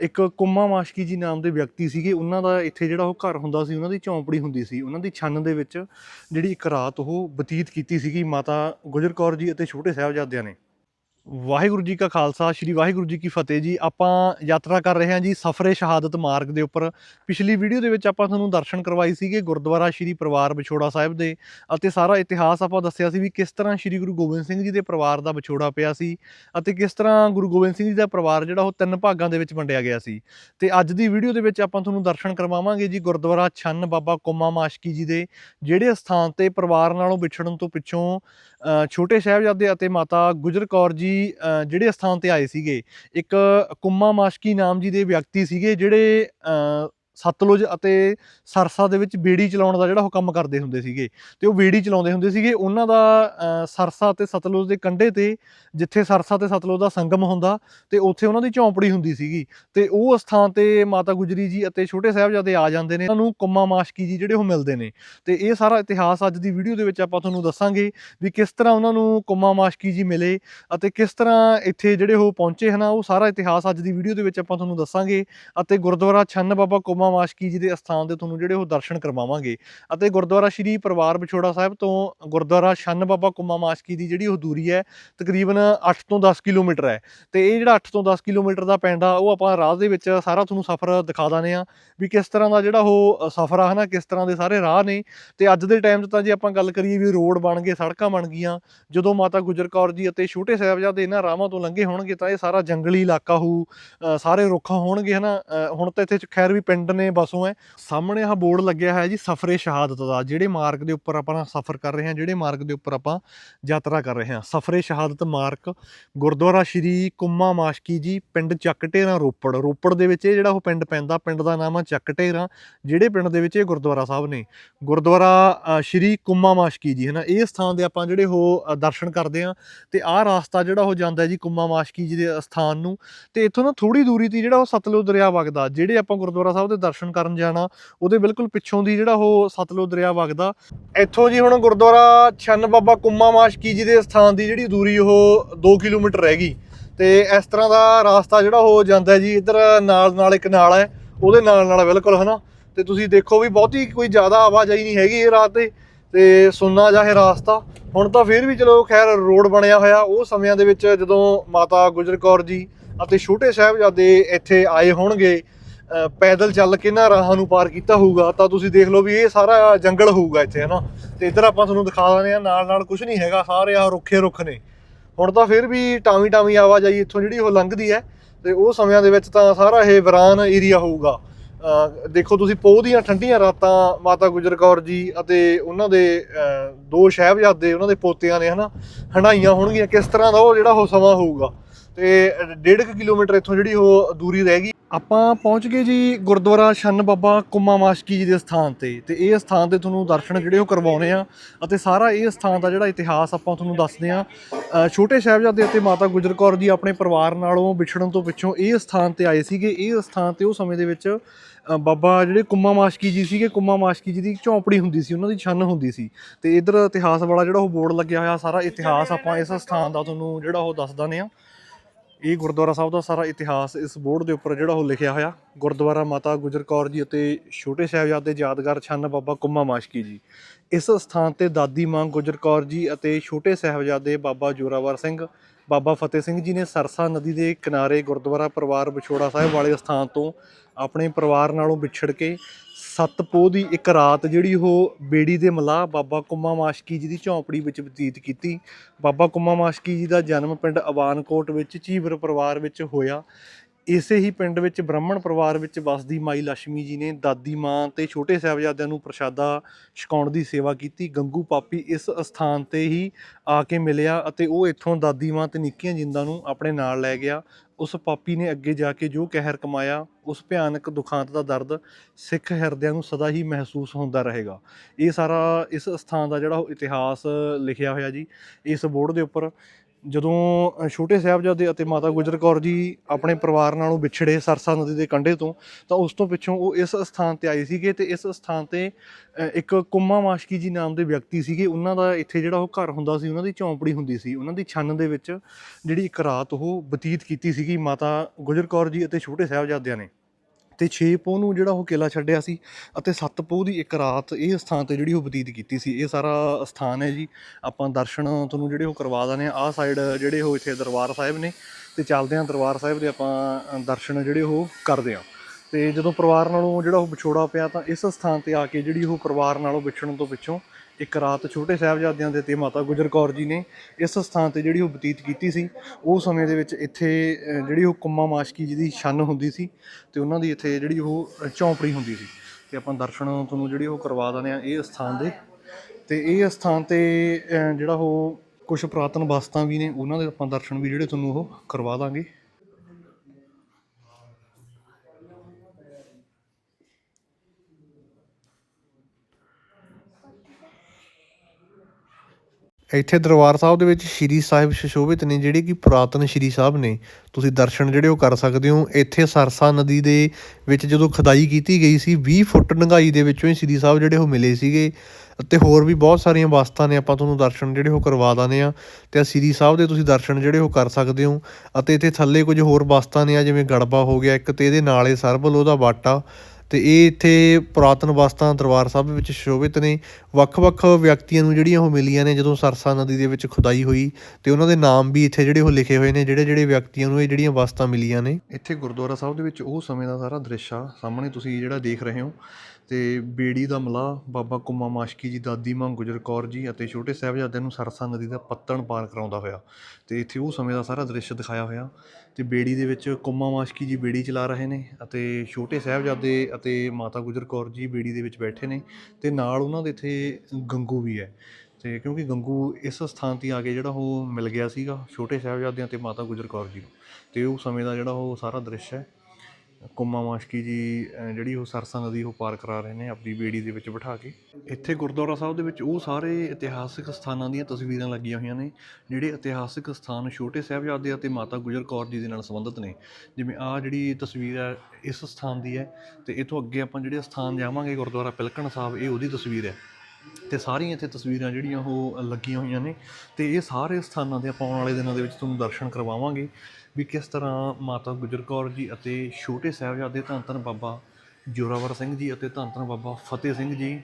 ਇੱਕ ਕੁੰਮਾ ਮਾਸ਼ਕੀ ਜੀ ਨਾਮ ਦੇ ਵਿਅਕਤੀ ਸੀਗੇ। ਉਹਨਾਂ ਦਾ ਇੱਥੇ ਜਿਹੜਾ ਉਹ ਘਰ ਹੁੰਦਾ ਸੀ, ਉਹਨਾਂ ਦੀ ਝੌਂਪੜੀ ਹੁੰਦੀ ਸੀ। ਉਹਨਾਂ ਦੀ ਛੰਨ ਦੇ ਵਿੱਚ ਜਿਹੜੀ ਇੱਕ ਰਾਤ ਉਹ ਬਤੀਤ ਕੀਤੀ ਸੀਗੀ ਮਾਤਾ ਗੁਜਰ ਕੌਰ ਜੀ ਅਤੇ ਛੋਟੇ ਸਾਹਿਬਜ਼ਾਦਿਆਂ ਨੇ। ਵਾਹਿਗੁਰੂ ਜੀ ਕਾ ਖਾਲਸਾ, ਸ੍ਰੀ ਵਾਹਿਗੁਰੂ ਜੀ ਕੀ ਫਤਿਹ ਜੀ। ਆਪਾਂ ਯਾਤਰਾ ਕਰ ਰਹੇ ਹਾਂ ਜੀ ਸਫਰੇ ਸ਼ਹਾਦਤ ਮਾਰਗ ਦੇ ਉੱਪਰ। ਪਿਛਲੀ ਵੀਡੀਓ ਦੇ ਵਿੱਚ ਆਪਾਂ ਤੁਹਾਨੂੰ ਦਰਸ਼ਨ ਕਰਵਾਈ ਸੀਗੇ ਗੁਰਦੁਆਰਾ ਸ੍ਰੀ ਪਰਿਵਾਰ ਵਿਛੋੜਾ ਸਾਹਿਬ ਦੇ ਅਤੇ ਸਾਰਾ ਇਤਿਹਾਸ ਆਪਾਂ ਦੱਸਿਆ ਸੀ ਵੀ ਕਿਸ ਤਰ੍ਹਾਂ ਸ੍ਰੀ ਗੁਰੂ ਗੋਬਿੰਦ ਸਿੰਘ ਜੀ ਦੇ ਪਰਿਵਾਰ ਦਾ ਵਿਛੋੜਾ ਪਿਆ ਸੀ ਅਤੇ ਕਿਸ ਤਰ੍ਹਾਂ ਗੁਰੂ ਗੋਬਿੰਦ ਸਿੰਘ ਜੀ ਦਾ ਪਰਿਵਾਰ ਜਿਹੜਾ ਉਹ ਤਿੰਨ ਭਾਗਾਂ ਦੇ ਵਿੱਚ ਵੰਡਿਆ ਗਿਆ ਸੀ। ਤੇ ਅੱਜ ਦੀ ਵੀਡੀਓ ਦੇ ਵਿੱਚ ਆਪਾਂ ਤੁਹਾਨੂੰ ਦਰਸ਼ਨ ਕਰਵਾਵਾਂਗੇ ਜੀ ਗੁਰਦੁਆਰਾ ਛੰਨ ਬਾਬਾ ਕੋਮਾ ਮਾਸ਼ਕੀ ਜੀ ਦੇ, ਜਿਹੜੇ ਸਥਾਨ ਤੇ ਪਰਿਵਾਰ ਨਾਲੋਂ ਵਿਛੜਨ ਤੋਂ ਪਿੱਛੋਂ ਛੋਟੇ ਸਾਹਿਬਜ਼ਾਦੇ ਅਤੇ ਮਾਤਾ ਗੁਜਰ ਕੌਰ ਜੀ ਜਿਹੜੇ ਸਥਾਨ ਤੇ ਆਏ ਸੀਗੇ। ਇੱਕ ਕੁੰਮਾ ਮਾਸ਼ਕੀ ਨਾਮ ਜੀ ਦੇ ਵਿਅਕਤੀ ਸੀਗੇ, ਜਿਹੜੇ ਸਤਲੁਜ ਅਤੇ ਸਰਸਾ ਦੇ ਵਿੱਚ ਬੇੜੀ ਚਲਾਉਣ ਦਾ ਜਿਹੜਾ ਉਹ ਕੰਮ ਕਰਦੇ ਹੁੰਦੇ ਸੀਗੇ। ਤੇ ਉਹ ਬੇੜੀ ਚਲਾਉਂਦੇ ਹੁੰਦੇ ਸੀਗੇ। ਉਹਨਾਂ ਦਾ ਅ, ਸਰਸਾ ਤੇ ਸਤਲੁਜ ਦੇ ਕੰਢੇ ਤੇ ਜਿੱਥੇ ਸਰਸਾ ਤੇ ਸਤਲੁਜ ਦਾ ਸੰਗਮ ਹੁੰਦਾ ਤੇ ਉੱਥੇ ਉਹਨਾਂ ਦੀ ਝੌਂਪੜੀ ਹੁੰਦੀ ਸੀਗੀ। ਤੇ ਉਹ ਸਥਾਨ ਤੇ ਮਾਤਾ ਗੁਜਰੀ ਜੀ ਅਤੇ ਛੋਟੇ ਸਾਹਿਬਜ਼ਾਦੇ ਆ ਜਾਂਦੇ ਨੇ। ਉਹਨਾਂ ਨੂੰ ਕੁੰਮਾ ਮਾਸ਼ਕੀ ਜੀ ਜਿਹੜੇ ਉਹ ਮਿਲਦੇ ਨੇ। ਤੇ ਇਹ ਸਾਰਾ ਇਤਿਹਾਸ ਅੱਜ ਦੀ ਵੀਡੀਓ ਦੇ ਵਿੱਚ ਆਪਾਂ ਤੁਹਾਨੂੰ ਦੱਸਾਂਗੇ ਵੀ ਕਿਸ ਤਰ੍ਹਾਂ ਉਹਨਾਂ ਨੂੰ ਕੁੰਮਾ ਮਾਸ਼ਕੀ ਜੀ ਮਿਲੇ ਅਤੇ ਕਿਸ ਤਰ੍ਹਾਂ ਇੱਥੇ ਜਿਹੜੇ ਉਹ ਪਹੁੰਚੇ ਹਨਾ ਉਹ ਸਾਰਾ ਇਤਿਹਾਸ ਅੱਜ ਦੀ ਵੀਡੀਓ ਦੇ ਵਿੱਚ ਆਪਾਂ ਤੁਹਾਨੂੰ ਦੱਸਾਂਗੇ ਅਤੇ ਗੁਰਦੁਆਰਾ ਛੰਨ ਬਾਬਾ ਕੁੰਮਾ ਮਾਸ਼ਕੀ ਜੀ ਦੇ ਅਸਥਾਨ ਦੇ ਤੁਹਾਨੂੰ ਜਿਹੜੇ ਉਹ ਦਰਸ਼ਨ ਕਰਵਾਵਾਂਗੇ। ਅਤੇ ਗੁਰਦੁਆਰਾ ਸ਼੍ਰੀ ਪਰਿਵਾਰ ਵਿਛੋੜਾ ਸਾਹਿਬ ਤੋਂ ਗੁਰਦੁਆਰਾ ਛੰਨ ਬਾਬਾ ਕੁੰਮਾ ਮਾਸ਼ਕੀ ਦੀ ਜਿਹੜੀ ਉਹ ਦੂਰੀ ਹੈ ਤਕਰੀਬਨ 8 ਤੋਂ 10 ਕਿਲੋਮੀਟਰ ਹੈ। ਤੇ ਇਹ ਜਿਹੜਾ 8 ਤੋਂ 10 ਕਿਲੋਮੀਟਰ ਦਾ ਪਿੰਡ ਆ ਉਹ ਆਪਾਂ ਰਾਹ ਦੇ ਵਿੱਚ ਸਾਰਾ ਤੁਹਾਨੂੰ ਸਫ਼ਰ ਦਿਖਾ ਦਾਨੇ ਆ ਵੀ ਕਿਸ ਤਰ੍ਹਾਂ ਦਾ ਜਿਹੜਾ ਉਹ ਸਫ਼ਰ ਆ ਹਨਾ ਕਿਸ ਤਰ੍ਹਾਂ ਦੇ ਸਾਰੇ ਰਾਹ ਨੇ। ਤੇ ਅੱਜ ਦੇ ਟਾਈਮ 'ਚ ਤਾਂ ਜੇ ਆਪਾਂ ਗੱਲ ਕਰੀਏ ਵੀ ਰੋਡ ਬਣ ਗਏ ਸੜਕਾਂ ਬਣ ਗਈਆਂ ਜਦੋਂ ਮਾਤਾ ਗੁਜਰ ਕੌਰ ਜੀ ਅਤੇ ਛੋਟੇ ਸਾਹਿਬਜ਼ਾਦੇ ਇਹਨਾਂ ਰਾਹਾਂ ਤੋਂ ਲੰਘੇ ਹੋਣਗੇ ਤਾਂ ਇਹ ਸਾਰਾ ਜੰਗਲੀ ਇਲਾਕਾ ਹੋਊ ਸਾਰੇ ਰੁੱਖ ਹੋਣਗੇ ਹਨਾ ਅ, ਹੁਣ ਤਾਂ ਇੱਥੇ ਖੈਰ ਵੀ ਪਿੰਡ ਨੇ ਬਸੋਂ ਹੈ ਸਾਹਮਣੇ ਆਹ ਬੋਰਡ ਲੱਗਿਆ ਹੈ ਜੀ ਸਫਰੇ ਸ਼ਹਾਦਤ ਦਾ, ਜਿਹੜੇ ਮਾਰਗ ਦੇ ਉੱਪਰ ਆਪਾਂ ਸਫ਼ਰ ਕਰ ਰਹੇ ਹਾਂ, ਜਿਹੜੇ ਮਾਰਗ ਦੇ ਉੱਪਰ ਆਪਾਂ ਯਾਤਰਾ ਕਰ ਰਹੇ ਹਾਂ। ਸਫਰੇ ਸ਼ਹਾਦਤ ਮਾਰਗ, ਗੁਰਦੁਆਰਾ ਸ਼੍ਰੀ ਕੁੰਮਾ ਮਾਸ਼ਕੀ ਜੀ, ਪਿੰਡ ਚੱਕ ਢੇਰਾਂ ਰੋਪੜ। ਰੋਪੜ ਦੇ ਵਿੱਚ ਇਹ ਜਿਹੜਾ ਉਹ ਪਿੰਡ ਪੈਂਦਾ, ਪਿੰਡ ਦਾ ਨਾਮ ਆ ਚੱਕ ਢੇਰਾਂ ਜਿਹੜੇ ਪਿੰਡ ਦੇ ਵਿੱਚ ਇਹ ਗੁਰਦੁਆਰਾ ਸਾਹਿਬ ਨੇ। ਗੁਰਦੁਆਰਾ ਸ਼੍ਰੀ ਕੁੰਮਾ ਮਾਸ਼ਕੀ ਜੀ ਹੈ ਨਾ ਇਹ ਸਥਾਨ ਦੇ ਆਪਾਂ ਜਿਹੜੇ ਉਹ ਦਰਸ਼ਨ ਕਰਦੇ ਆ ਤੇ ਆਹ ਰਾਸਤਾ ਜਿਹੜਾ ਉਹ ਜਾਂਦਾ ਜੀ ਕੁੰਮਾ ਮਾਸ਼ਕੀ ਜੀ ਦੇ ਸਥਾਨ ਨੂੰ ਤੇ ਇੱਥੋਂ ਨਾ ਥੋੜੀ ਦੂਰੀ ਤੇ ਜਿਹੜਾ ਉਹ ਸਤਲੁਜ ਦਰਿਆ ਵਗਦਾ, ਜਿਹੜੇ ਆਪਾਂ ਗੁਰਦੁਆਰਾ ਸਾਹਿਬ ਦੇ ਦਰਸ਼ਨ ਕਰਨ ਜਾਣਾ, ਉਹਦੇ ਬਿਲਕੁਲ ਪਿੱਛੋਂ ਦੀ ਜਿਹੜਾ ਉਹ ਸਤਲੁਜ ਦਰਿਆ ਵਗਦਾ। ਇੱਥੋਂ ਜੀ ਹੁਣ ਗੁਰਦੁਆਰਾ ਛੰਨ ਬਾਬਾ ਕੁੰਮਾ ਮਾਸ਼ਕੀ ਜੀ ਦੇ ਸਥਾਨ ਦੀ ਜਿਹੜੀ ਦੂਰੀ ਉਹ 2 ਕਿਲੋਮੀਟਰ ਰਹਿ ਗਈ। ਤੇ ਇਸ ਤਰ੍ਹਾਂ ਦਾ ਰਾਸਤਾ ਜਿਹੜਾ ਉਹ ਜਾਂਦਾ ਜੀ, ਇੱਧਰ ਨਾਲ ਨਾਲ ਇੱਕ ਨਾਲ ਹੈ, ਉਹਦੇ ਨਾਲ ਨਾਲ ਬਿਲਕੁਲ, ਹਨਾ? ਤੇ ਤੁਸੀਂ ਦੇਖੋ ਵੀ ਬਹੁਤੀ ਕੋਈ ਜ਼ਿਆਦਾ ਆਵਾਜਾਈ ਨਹੀਂ ਹੈਗੀ ਇਹ ਰਾਤ ਤੇ ਤੇ ਸੁੰਨਾ ਜਿਹਾ ਰਾਸਤਾ। ਹੁਣ ਤਾਂ ਫਿਰ ਵੀ ਚਲੋ ਖੈਰ ਰੋਡ ਬਣਿਆ ਹੋਇਆ, ਉਹ ਸਮਿਆਂ ਦੇ ਵਿੱਚ ਜਦੋਂ ਮਾਤਾ ਗੁਜਰ ਕੌਰ ਜੀ ਅਤੇ ਛੋਟੇ ਸਾਹਿਬਜ਼ਾਦੇ ਇੱਥੇ ਆਏ ਹੋਣਗੇ ਪੈਦਲ ਚੱਲ ਕੇ ਨਾ ਰਾਹਾਂ ਨੂੰ ਪਾਰ ਕੀਤਾ ਹੋਊਗਾ, ਤਾਂ ਤੁਸੀਂ ਦੇਖ ਲਓ ਵੀ ਇਹ ਸਾਰਾ ਜੰਗਲ ਹੋਊਗਾ ਇੱਥੇ, ਹਨਾ? ਤੇ ਇੱਧਰ ਆਪਾਂ ਤੁਹਾਨੂੰ ਦਿਖਾ ਦਿੰਦੇ ਆ ਨਾਲ ਨਾਲ ਕੁਝ ਨਹੀਂ ਹੈਗਾ, ਸਾਰੇ ਆ ਰੁੱਖੇ ਰੁੱਖ ਨੇ। ਹੁਣ ਤਾਂ ਫਿਰ ਵੀ ਟਾਵੀ ਟਾਵੀ ਆਵਾਜਾਈ ਇੱਥੋਂ ਜਿਹੜੀ ਉਹ ਲੰਘਦੀ ਹੈ, ਤੇ ਉਹ ਸਮਿਆਂ ਦੇ ਵਿੱਚ ਤਾਂ ਸਾਰਾ ਇਹ ਵਿਰਾਨ ਏਰੀਆ ਹੋਊਗਾ। ਦੇਖੋ ਤੁਸੀਂ ਪੋਹ ਦੀਆਂ ਠੰਡੀਆਂ ਰਾਤਾਂ, ਮਾਤਾ ਗੁਜਰ ਕੌਰ ਜੀ ਅਤੇ ਉਹਨਾਂ ਦੇ ਦੋ ਸਾਹਿਬਜ਼ਾਦੇ, ਉਹਨਾਂ ਦੇ ਪੋਤਿਆਂ ਨੇ, ਹਨਾ ਹੰਡਾਈਆਂ ਹੋਣਗੀਆਂ, ਕਿਸ ਤਰ੍ਹਾਂ ਦਾ ਉਹ ਜਿਹੜਾ ਉਹ ਸਮਾਂ ਹੋਊਗਾ। ਤੇ 1.5 ਕਿਲੋਮੀਟਰ ਇੱਥੋਂ ਜਿਹੜੀ ਉਹ ਦੂਰੀ ਰਹਿ ਗਈ। ਆਪਾਂ ਪਹੁੰਚ ਗਏ ਜੀ ਗੁਰਦੁਆਰਾ ਛੰਨ ਬਾਬਾ ਕੁੰਮਾ ਮਾਸ਼ਕੀ ਜੀ ਦੇ ਸਥਾਨ ਤੇ। ਤੇ ਇਹ ਸਥਾਨ ਤੇ ਤੁਹਾਨੂੰ ਦਰਸ਼ਨ ਜਿਹੜੇ ਉਹ ਕਰਵਾਉਣੇ ਆ ਅਤੇ ਸਾਰਾ ਇਹ ਸਥਾਨ ਦਾ ਜਿਹੜਾ ਇਤਿਹਾਸ ਆਪਾਂ ਤੁਹਾਨੂੰ ਦੱਸਦੇ ਆ। ਛੋਟੇ ਸਾਹਿਬਜ਼ਾਦੇ ਅਤੇ ਮਾਤਾ ਗੁਜਰ ਕੌਰ ਜੀ ਆਪਣੇ ਪਰਿਵਾਰ ਨਾਲੋਂ ਵਿਛੜਨ ਤੋਂ ਪਿੱਛੋਂ ਇਹ ਸਥਾਨ ਤੇ ਆਏ ਸੀਗੇ। ਇਹ ਸਥਾਨ ਤੇ ਉਹ ਸਮੇਂ ਦੇ ਵਿੱਚ ਬਾਬਾ ਜਿਹੜੇ ਕੁੰਮਾ ਮਾਸ਼ਕੀ ਜੀ ਸੀਗੇ ਕੁੰਮਾ ਮਾਸ਼ਕੀ ਜੀ ਦੀ ਝੌਂਪੜੀ ਹੁੰਦੀ ਸੀ, ਉਹਨਾਂ ਦੀ ਛੰਨ ਹੁੰਦੀ ਸੀ। ਤੇ ਇਧਰ ਇਤਿਹਾਸ ਵਾਲਾ ਜਿਹੜਾ ਉਹ ਬੋਰਡ ਲੱਗਿਆ ਹੋਇਆ, ਸਾਰਾ ਇਤਿਹਾਸ ਆਪਾਂ ਇਸ ਸਥਾਨ ਦਾ ਤੁਹਾਨੂੰ ਜਿਹੜਾ ਉਹ ਦੱਸ ਦਿੰਦੇ ਆ। ਇਹ ਗੁਰਦੁਆਰਾ ਸਾਹਿਬ ਦਾ ਸਾਰਾ ਇਤਿਹਾਸ ਇਸ ਬੋਰਡ ਦੇ ਉੱਪਰ ਜਿਹੜਾ ਉਹ ਲਿਖਿਆ ਹੋਇਆ। ਗੁਰਦੁਆਰਾ ਮਾਤਾ ਗੁਜਰ ਕੌਰ ਜੀ ਅਤੇ ਛੋਟੇ ਸਾਹਿਬਜ਼ਾਦੇ ਯਾਦਗਾਰ ਛੰਨ ਬਾਬਾ ਕੁੰਮਾ ਮਾਸ਼ਕੀ ਜੀ। ਇਸ ਸਥਾਨ ਤੇ ਦਾਦੀ ਮਾਂ ਗੁਜਰ ਕੌਰ ਜੀ ਅਤੇ ਛੋਟੇ ਸਾਹਿਬਜ਼ਾਦੇ ਬਾਬਾ ਜੋਰਾਵਰ ਸਿੰਘ, ਬਾਬਾ ਫਤਿਹ ਸਿੰਘ ਜੀ ਨੇ ਸਰਸਾ ਨਦੀ ਦੇ ਕਿਨਾਰੇ ਗੁਰਦੁਆਰਾ ਪਰਿਵਾਰ ਵਿਛੋੜਾ ਸਾਹਿਬ ਵਾਲੇ ਸਥਾਨ ਤੋਂ ਆਪਣੇ ਪਰਿਵਾਰ ਨਾਲੋਂ ਵਿਛੜ ਕੇ ਸੱਤ ਪੋਹ ਦੀ ਇੱਕ ਰਾਤ ਜਿਹੜੀ ਉਹ ਬੇੜੀ ਦੇ ਮਲਾਹ ਬਾਬਾ ਕੁੰਮਾ ਮਾਸ਼ਕੀ ਜੀ ਦੀ ਝੌਂਪੜੀ ਵਿੱਚ ਬਤੀਤ ਕੀਤੀ। ਬਾਬਾ ਕੁੰਮਾ ਮਾਸ਼ਕੀ ਜੀ ਦਾ ਜਨਮ ਪਿੰਡ ਅਵਾਨਕੋਟ ਵਿੱਚ ਚੀਵਰ ਪਰਿਵਾਰ ਵਿੱਚ ਹੋਇਆ। ਇਸੇ ਹੀ ਪਿੰਡ ਵਿੱਚ ਬ੍ਰਾਹਮਣ ਪਰਿਵਾਰ ਵਿੱਚ ਵਸਦੀ ਮਾਈ ਲక్ష్ਮੀ ਜੀ ਨੇ ਦਾਦੀ ਮਾਂ ਤੇ ਛੋਟੇ ਸਾਹਿਬਜ਼ਾਦਿਆਂ ਨੂੰ ਪ੍ਰਸ਼ਾਦਾ ਛਕਾਉਣ ਦੀ ਸੇਵਾ ਕੀਤੀ। ਗੰਗੂ ਪਾਪੀ ਇਸ ਅਸਥਾਨ ਤੇ ਹੀ ਆ ਕੇ ਮਿਲਿਆ ਅਤੇ ਉਹ ਇੱਥੋਂ ਦਾਦੀ ਮਾਂ ਤੇ ਨਿੱਕੀਆਂ ਜਿੰਦਾਂ ਨੂੰ ਆਪਣੇ ਨਾਲ ਲੈ ਗਿਆ। ਉਸ ਪਾਪੀ ਨੇ ਅੱਗੇ ਜਾ ਕੇ ਜੋ ਕਹਿਰ ਕਮਾਇਆ, ਉਸ ਭਿਆਨਕ ਦੁਖਾਂਤ ਦਾ ਦਰਦ ਸਿੱਖ ਹਿਰਦਿਆਂ ਨੂੰ ਸਦਾ ਹੀ ਮਹਿਸੂਸ ਹੁੰਦਾ ਰਹੇਗਾ। ਇਹ ਸਾਰਾ ਇਸ ਸਥਾਨ ਦਾ ਜਿਹੜਾ ਉਹ ਇਤਿਹਾਸ ਲਿਖਿਆ ਹੋਇਆ ਜੀ, ਇਸ ਬੋਰਡ ਦੇ ਉੱਪਰ ਜਦੋਂ ਛੋਟੇ ਸਾਹਿਬਜ਼ਾਦੇ ਅਤੇ ਮਾਤਾ ਗੁਜਰ ਕੌਰ ਜੀ ਆਪਣੇ ਪਰਿਵਾਰ ਨਾਲੋਂ ਵਿਛੜੇ ਸਰਸਾ ਨਦੀ ਦੇ ਕੰਢੇ ਤੋਂ, ਤਾਂ ਉਸ ਤੋਂ ਪਿੱਛੋਂ ਉਹ ਇਸ ਸਥਾਨ ਤੇ ਆਏ ਸੀਗੇ ਤੇ ਇਸ ਸਥਾਨ ਤੇ ਇੱਕ ਕੁੰਮਾ ਮਾਸ਼ਕੀ ਜੀ ਨਾਮ ਦੇ ਵਿਅਕਤੀ ਸੀਗੇ। ਉਹਨਾਂ ਦਾ ਇੱਥੇ ਜਿਹੜਾ ਉਹ ਘਰ ਹੁੰਦਾ ਸੀ, ਉਹਨਾਂ ਦੀ ਝੌਂਪੜੀ ਹੁੰਦੀ ਸੀ। ਉਹਨਾਂ ਦੀ ਛੰਨ ਦੇ ਵਿੱਚ ਜਿਹੜੀ ਇੱਕ ਰਾਤ ਉਹ ਬਤੀਤ ਕੀਤੀ ਸੀਗੀ ਮਾਤਾ ਗੁਜਰ ਕੌਰ ਜੀ ਅਤੇ ਛੋਟੇ ਸਾਹਿਬਜ਼ਾਦਿਆਂ ਨੇ। ਤੇ 6 ਪੋਹ ਨੂੰ ਜਿਹੜਾ ਉਹ ਕਿਲਾ ਛੱਡਿਆ ਸੀ ਅਤੇ 7 ਪੋਹ ਦੀ ਇੱਕ ਰਾਤ ਇਹ ਸਥਾਨ ਤੇ ਜਿਹੜੀ ਉਹ ਬਤੀਤ ਕੀਤੀ ਸੀ। ਇਹ ਸਾਰਾ ਸਥਾਨ ਹੈ ਜੀ। ਆਪਾਂ ਦਰਸ਼ਨ ਤੁਹਾਨੂੰ ਜਿਹੜੇ ਉਹ ਕਰਵਾ ਦਨੇ ਆ ਆਹ ਸਾਈਡ ਜਿਹੜੇ ਉਹ ਇੱਥੇ ਦਰਬਾਰ ਸਾਹਿਬ ਨੇ ਤੇ ਚੱਲਦੇ ਆ ਦਰਬਾਰ ਸਾਹਿਬ ਦੇ ਆਪਾਂ ਦਰਸ਼ਨ ਜਿਹੜੇ ਉਹ ਕਰਦੇ ਆ ਤੇ ਜਦੋਂ ਪਰਿਵਾਰ ਨਾਲੋਂ ਜਿਹੜਾ ਉਹ ਵਿਛੋੜਾ ਪਿਆ ਤਾਂ ਇਸ ਸਥਾਨ ਤੇ ਆ ਕੇ ਜਿਹੜੀ ਉਹ ਪਰਿਵਾਰ ਨਾਲੋਂ ਵਿਛੜਨ ਤੋਂ ਪਿੱਛੋਂ ਇੱਕ ਰਾਤ ਛੋਟੇ ਸਾਹਿਬਜ਼ਾਦਿਆਂ ਦੇ ਤੇ ਮਾਤਾ ਗੁਜਰ ਕੌਰ ਜੀ ਨੇ ਇਸ ਸਥਾਨ ਤੇ ਜਿਹੜੀ ਉਹ ਬਤੀਤ ਕੀਤੀ ਸੀ, ਉਹ ਸਮੇਂ ਦੇ ਵਿੱਚ ਇੱਥੇ ਜਿਹੜੀ ਉਹ ਕੁੰਮਾ ਮਾਸ਼ਕੀ ਜੀ ਦੀ ਛੰਨ ਹੁੰਦੀ ਸੀ ਤੇ ਉਹਨਾਂ ਦੀ ਇੱਥੇ ਜਿਹੜੀ ਉਹ ਝੌਂਪੜੀ ਹੁੰਦੀ ਸੀ। ਤੇ ਆਪਾਂ ਦਰਸ਼ਨ ਤੁਹਾਨੂੰ ਜਿਹੜੀ ਉਹ ਕਰਵਾ ਦਿੰਦੇ ਆ ਇਹ ਸਥਾਨ ਦੇ। ਤੇ ਇਹ ਸਥਾਨ ਤੇ ਜਿਹੜਾ ਉਹ ਕੁਝ ਪੁਰਾਤਨ ਵਸਤਾਂ ਵੀ ਨੇ, ਉਹਨਾਂ ਦੇ ਆਪਾਂ ਦਰਸ਼ਨ ਵੀ ਜਿਹੜੇ ਤੁਹਾਨੂੰ ਉਹ ਕਰਵਾ ਦਾਂਗੇ। ਇੱਥੇ ਦਰਬਾਰ ਸਾਹਿਬ ਦੇ ਵਿੱਚ ਸ਼੍ਰੀ ਸਾਹਿਬ ਸ਼ਸ਼ੋਭਿਤ ਨੇ, ਜਿਹੜੇ ਕਿ ਪੁਰਾਤਨ ਸ਼੍ਰੀ ਸਾਹਿਬ ਨੇ, ਤੁਸੀਂ ਦਰਸ਼ਨ ਜਿਹੜੇ ਉਹ ਕਰ ਸਕਦੇ ਹੋ। ਇੱਥੇ ਸਰਸਾ ਨਦੀ ਦੇ ਵਿੱਚ ਜਦੋਂ ਖਦਾਈ ਕੀਤੀ ਗਈ ਸੀ 20 ਫੁੱਟ ਡੂੰਘਾਈ ਦੇ ਵਿੱਚੋਂ ਹੀ ਸ਼੍ਰੀ ਸਾਹਿਬ ਜਿਹੜੇ ਉਹ ਮਿਲੇ ਸੀਗੇ। ਅਤੇ ਹੋਰ ਵੀ ਬਹੁਤ ਸਾਰੀਆਂ ਵਸਤਾਂ ਨੇ, ਆਪਾਂ ਤੁਹਾਨੂੰ ਦਰਸ਼ਨ ਜਿਹੜੇ ਉਹ ਕਰਵਾ ਦਾਨੇ ਆ ਤੇ ਆ ਸ਼੍ਰੀ ਸਾਹਿਬ ਦੇ ਤੁਸੀਂ ਦਰਸ਼ਨ ਜਿਹੜੇ ਉਹ ਕਰ ਸਕਦੇ ਹੋ। ਅਤੇ ਇੱਥੇ ਥੱਲੇ ਕੁਝ ਹੋਰ ਵਸਤਾਂ ਨੇ ਆ ਜਿਵੇਂ ਗੜਬਾ ਹੋ ਗਿਆ, ਇੱਕ ਤੇ ਇਹਦੇ ਨਾਲੇ ਸਰਬਲ ਉਹਦਾ ਬਾਟਾ ਤੇ ਇਹ ਇੱਥੇ ਪੁਰਾਤਨ ਵਸਤਾਂ ਦਰਬਾਰ ਸਾਹਿਬ ਵਿੱਚ ਸ਼ੋਭਿਤ ਨੇ। ਵੱਖ-ਵੱਖ ਵਿਅਕਤੀਆਂ ਨੂੰ ਜਿਹੜੀਆਂ ਉਹ ਮਿਲੀਆਂ ਨੇ, ਜਦੋਂ ਸਰਸਾ ਨਦੀ ਦੇ ਵਿੱਚ ਖੁਦਾਈ ਹੋਈ ਤੇ ਉਹਨਾਂ ਦੇ ਨਾਮ ਵੀ ਇੱਥੇ ਜਿਹੜੇ ਉਹ ਲਿਖੇ ਹੋਏ ਨੇ ਜਿਹੜੇ ਜਿਹੜੇ ਵਿਅਕਤੀਆਂ ਨੂੰ ਇਹ ਜਿਹੜੀਆਂ ਵਸਤਾਂ ਮਿਲੀਆਂ ਨੇ। ਇੱਥੇ ਗੁਰਦੁਆਰਾ ਸਾਹਿਬ ਦੇ ਵਿੱਚ ਉਹ ਸਮੇਂ ਦਾ ਸਾਰਾ ਦ੍ਰਿਸ਼ ਆ। ਸਾਹਮਣੇ ਤੁਸੀਂ ਜਿਹੜਾ ਦੇਖ ਰਹੇ ਹੋ ਤੇ ਬੇੜੀ ਦਾ ਮਲਾਹ ਬਾਬਾ ਕੁੰਮਾ ਮਾਸ਼ਕੀ ਜੀ, ਦਾਦੀ ਮਾਂ ਗੁਜਰ ਕੌਰ ਜੀ ਅਤੇ ਛੋਟੇ ਸਾਹਿਬਜ਼ਾਦਿਆਂ ਨੂੰ ਸਰਸਾ ਨਦੀ ਦਾ ਪੱਤਣ ਪਾਰ ਕਰਾਉਂਦਾ ਹੋਇਆ ਤੇ ਇੱਥੇ ਉਹ ਸਮੇਂ ਦਾ ਸਾਰਾ ਦ੍ਰਿਸ਼ ਦਿਖਾਇਆ ਹੋਇਆ ਤੇ ਬੇੜੀ ਦੇ ਵਿੱਚ ਕੁੰਮਾ ਮਾਸ਼ਕੀ ਜੀ ਬੇੜੀ ਚਲਾ ਰਹੇ ਨੇ ਅਤੇ ਛੋਟੇ ਸਾਹਿਬਜ਼ਾਦੇ ਅਤੇ ਮਾਤਾ ਗੁਜਰ ਕੌਰ ਜੀ ਬੇੜੀ ਦੇ ਵਿੱਚ ਬੈਠੇ ਨੇ ਤੇ ਨਾਲ ਉਹਨਾਂ ਦੇ ਇੱਥੇ ਗੰਗੂ ਵੀ ਹੈ ਤੇ ਕਿਉਂਕਿ ਗੰਗੂ ਇਸ ਸਥਾਨ ਤੇ ਆ ਕੇ ਜਿਹੜਾ ਉਹ ਮਿਲ ਗਿਆ ਸੀਗਾ ਛੋਟੇ ਸਾਹਿਬਜ਼ਾਦਿਆਂ ਤੇ ਮਾਤਾ ਗੁਜਰ ਕੌਰ ਜੀ ਨੂੰ ਤੇ ਉਹ ਸਮੇਂ ਦਾ ਜਿਹੜਾ ਉਹ ਸਾਰਾ ਦ੍ਰਿਸ਼ ਹੈ। ਕੁੰਮਾ ਮਾਸ਼ਕੀ ਜੀ ਜਿਹੜੀ ਉਹ ਸਰਸਾ ਨਦੀ ਉਹ ਪਾਰ ਕਰਾ ਰਹੇ ਨੇ ਆਪਣੀ ਬੇੜੀ ਦੇ ਵਿੱਚ ਬਿਠਾ ਕੇ। ਇੱਥੇ ਗੁਰਦੁਆਰਾ ਸਾਹਿਬ ਦੇ ਵਿੱਚ ਉਹ ਸਾਰੇ ਇਤਿਹਾਸਿਕ ਸਥਾਨਾਂ ਦੀਆਂ ਤਸਵੀਰਾਂ ਲੱਗੀਆਂ ਹੋਈਆਂ ਨੇ, ਜਿਹੜੇ ਇਤਿਹਾਸਿਕ ਸਥਾਨ ਛੋਟੇ ਸਾਹਿਬਜ਼ਾਦੇ ਅਤੇ ਮਾਤਾ ਗੁਜਰ ਕੌਰ ਜੀ ਦੇ ਨਾਲ ਸੰਬੰਧਿਤ ਨੇ। ਜਿਵੇਂ ਆਹ ਜਿਹੜੀ ਤਸਵੀਰ ਹੈ, ਇਸ ਸਥਾਨ ਦੀ ਹੈ ਤੇ ਇਥੋਂ ਅੱਗੇ ਆਪਾਂ ਜਿਹੜੇ ਸਥਾਨ ਜਾਵਾਂਗੇ ਗੁਰਦੁਆਰਾ ਪਿਲਕਣ ਸਾਹਿਬ, ਇਹ ਉਹਦੀ ਤਸਵੀਰ ਹੈ। ਤੇ ਸਾਰੀਆਂ ਇੱਥੇ ਤਸਵੀਰਾਂ ਜਿਹੜੀਆਂ ਉਹ ਲੱਗੀਆਂ ਹੋਈਆਂ ਨੇ ਤੇ ਇਹ ਸਾਰੇ ਸਥਾਨਾਂ ਦੇ ਆਪਾਂ ਆਉਣ ਵਾਲੇ ਦਿਨਾਂ ਦੇ ਵਿੱਚ ਤੁਹਾਨੂੰ ਦਰਸ਼ਨ ਕਰਵਾਵਾਂਗੇ। ਵੀ ਕਿਸ ਤਰ੍ਹਾਂ ਮਾਤਾ ਗੁਜਰ ਕੌਰ ਜੀ ਅਤੇ ਛੋਟੇ ਸਾਹਿਬਜ਼ਾਦੇ ਧੰਨ ਧੰਨ ਬਾਬਾ ਜੋਰਾਵਰ ਸਿੰਘ ਜੀ ਅਤੇ ਧੰਨ ਧੰਨ ਬਾਬਾ ਫਤਿਹ ਸਿੰਘ ਜੀ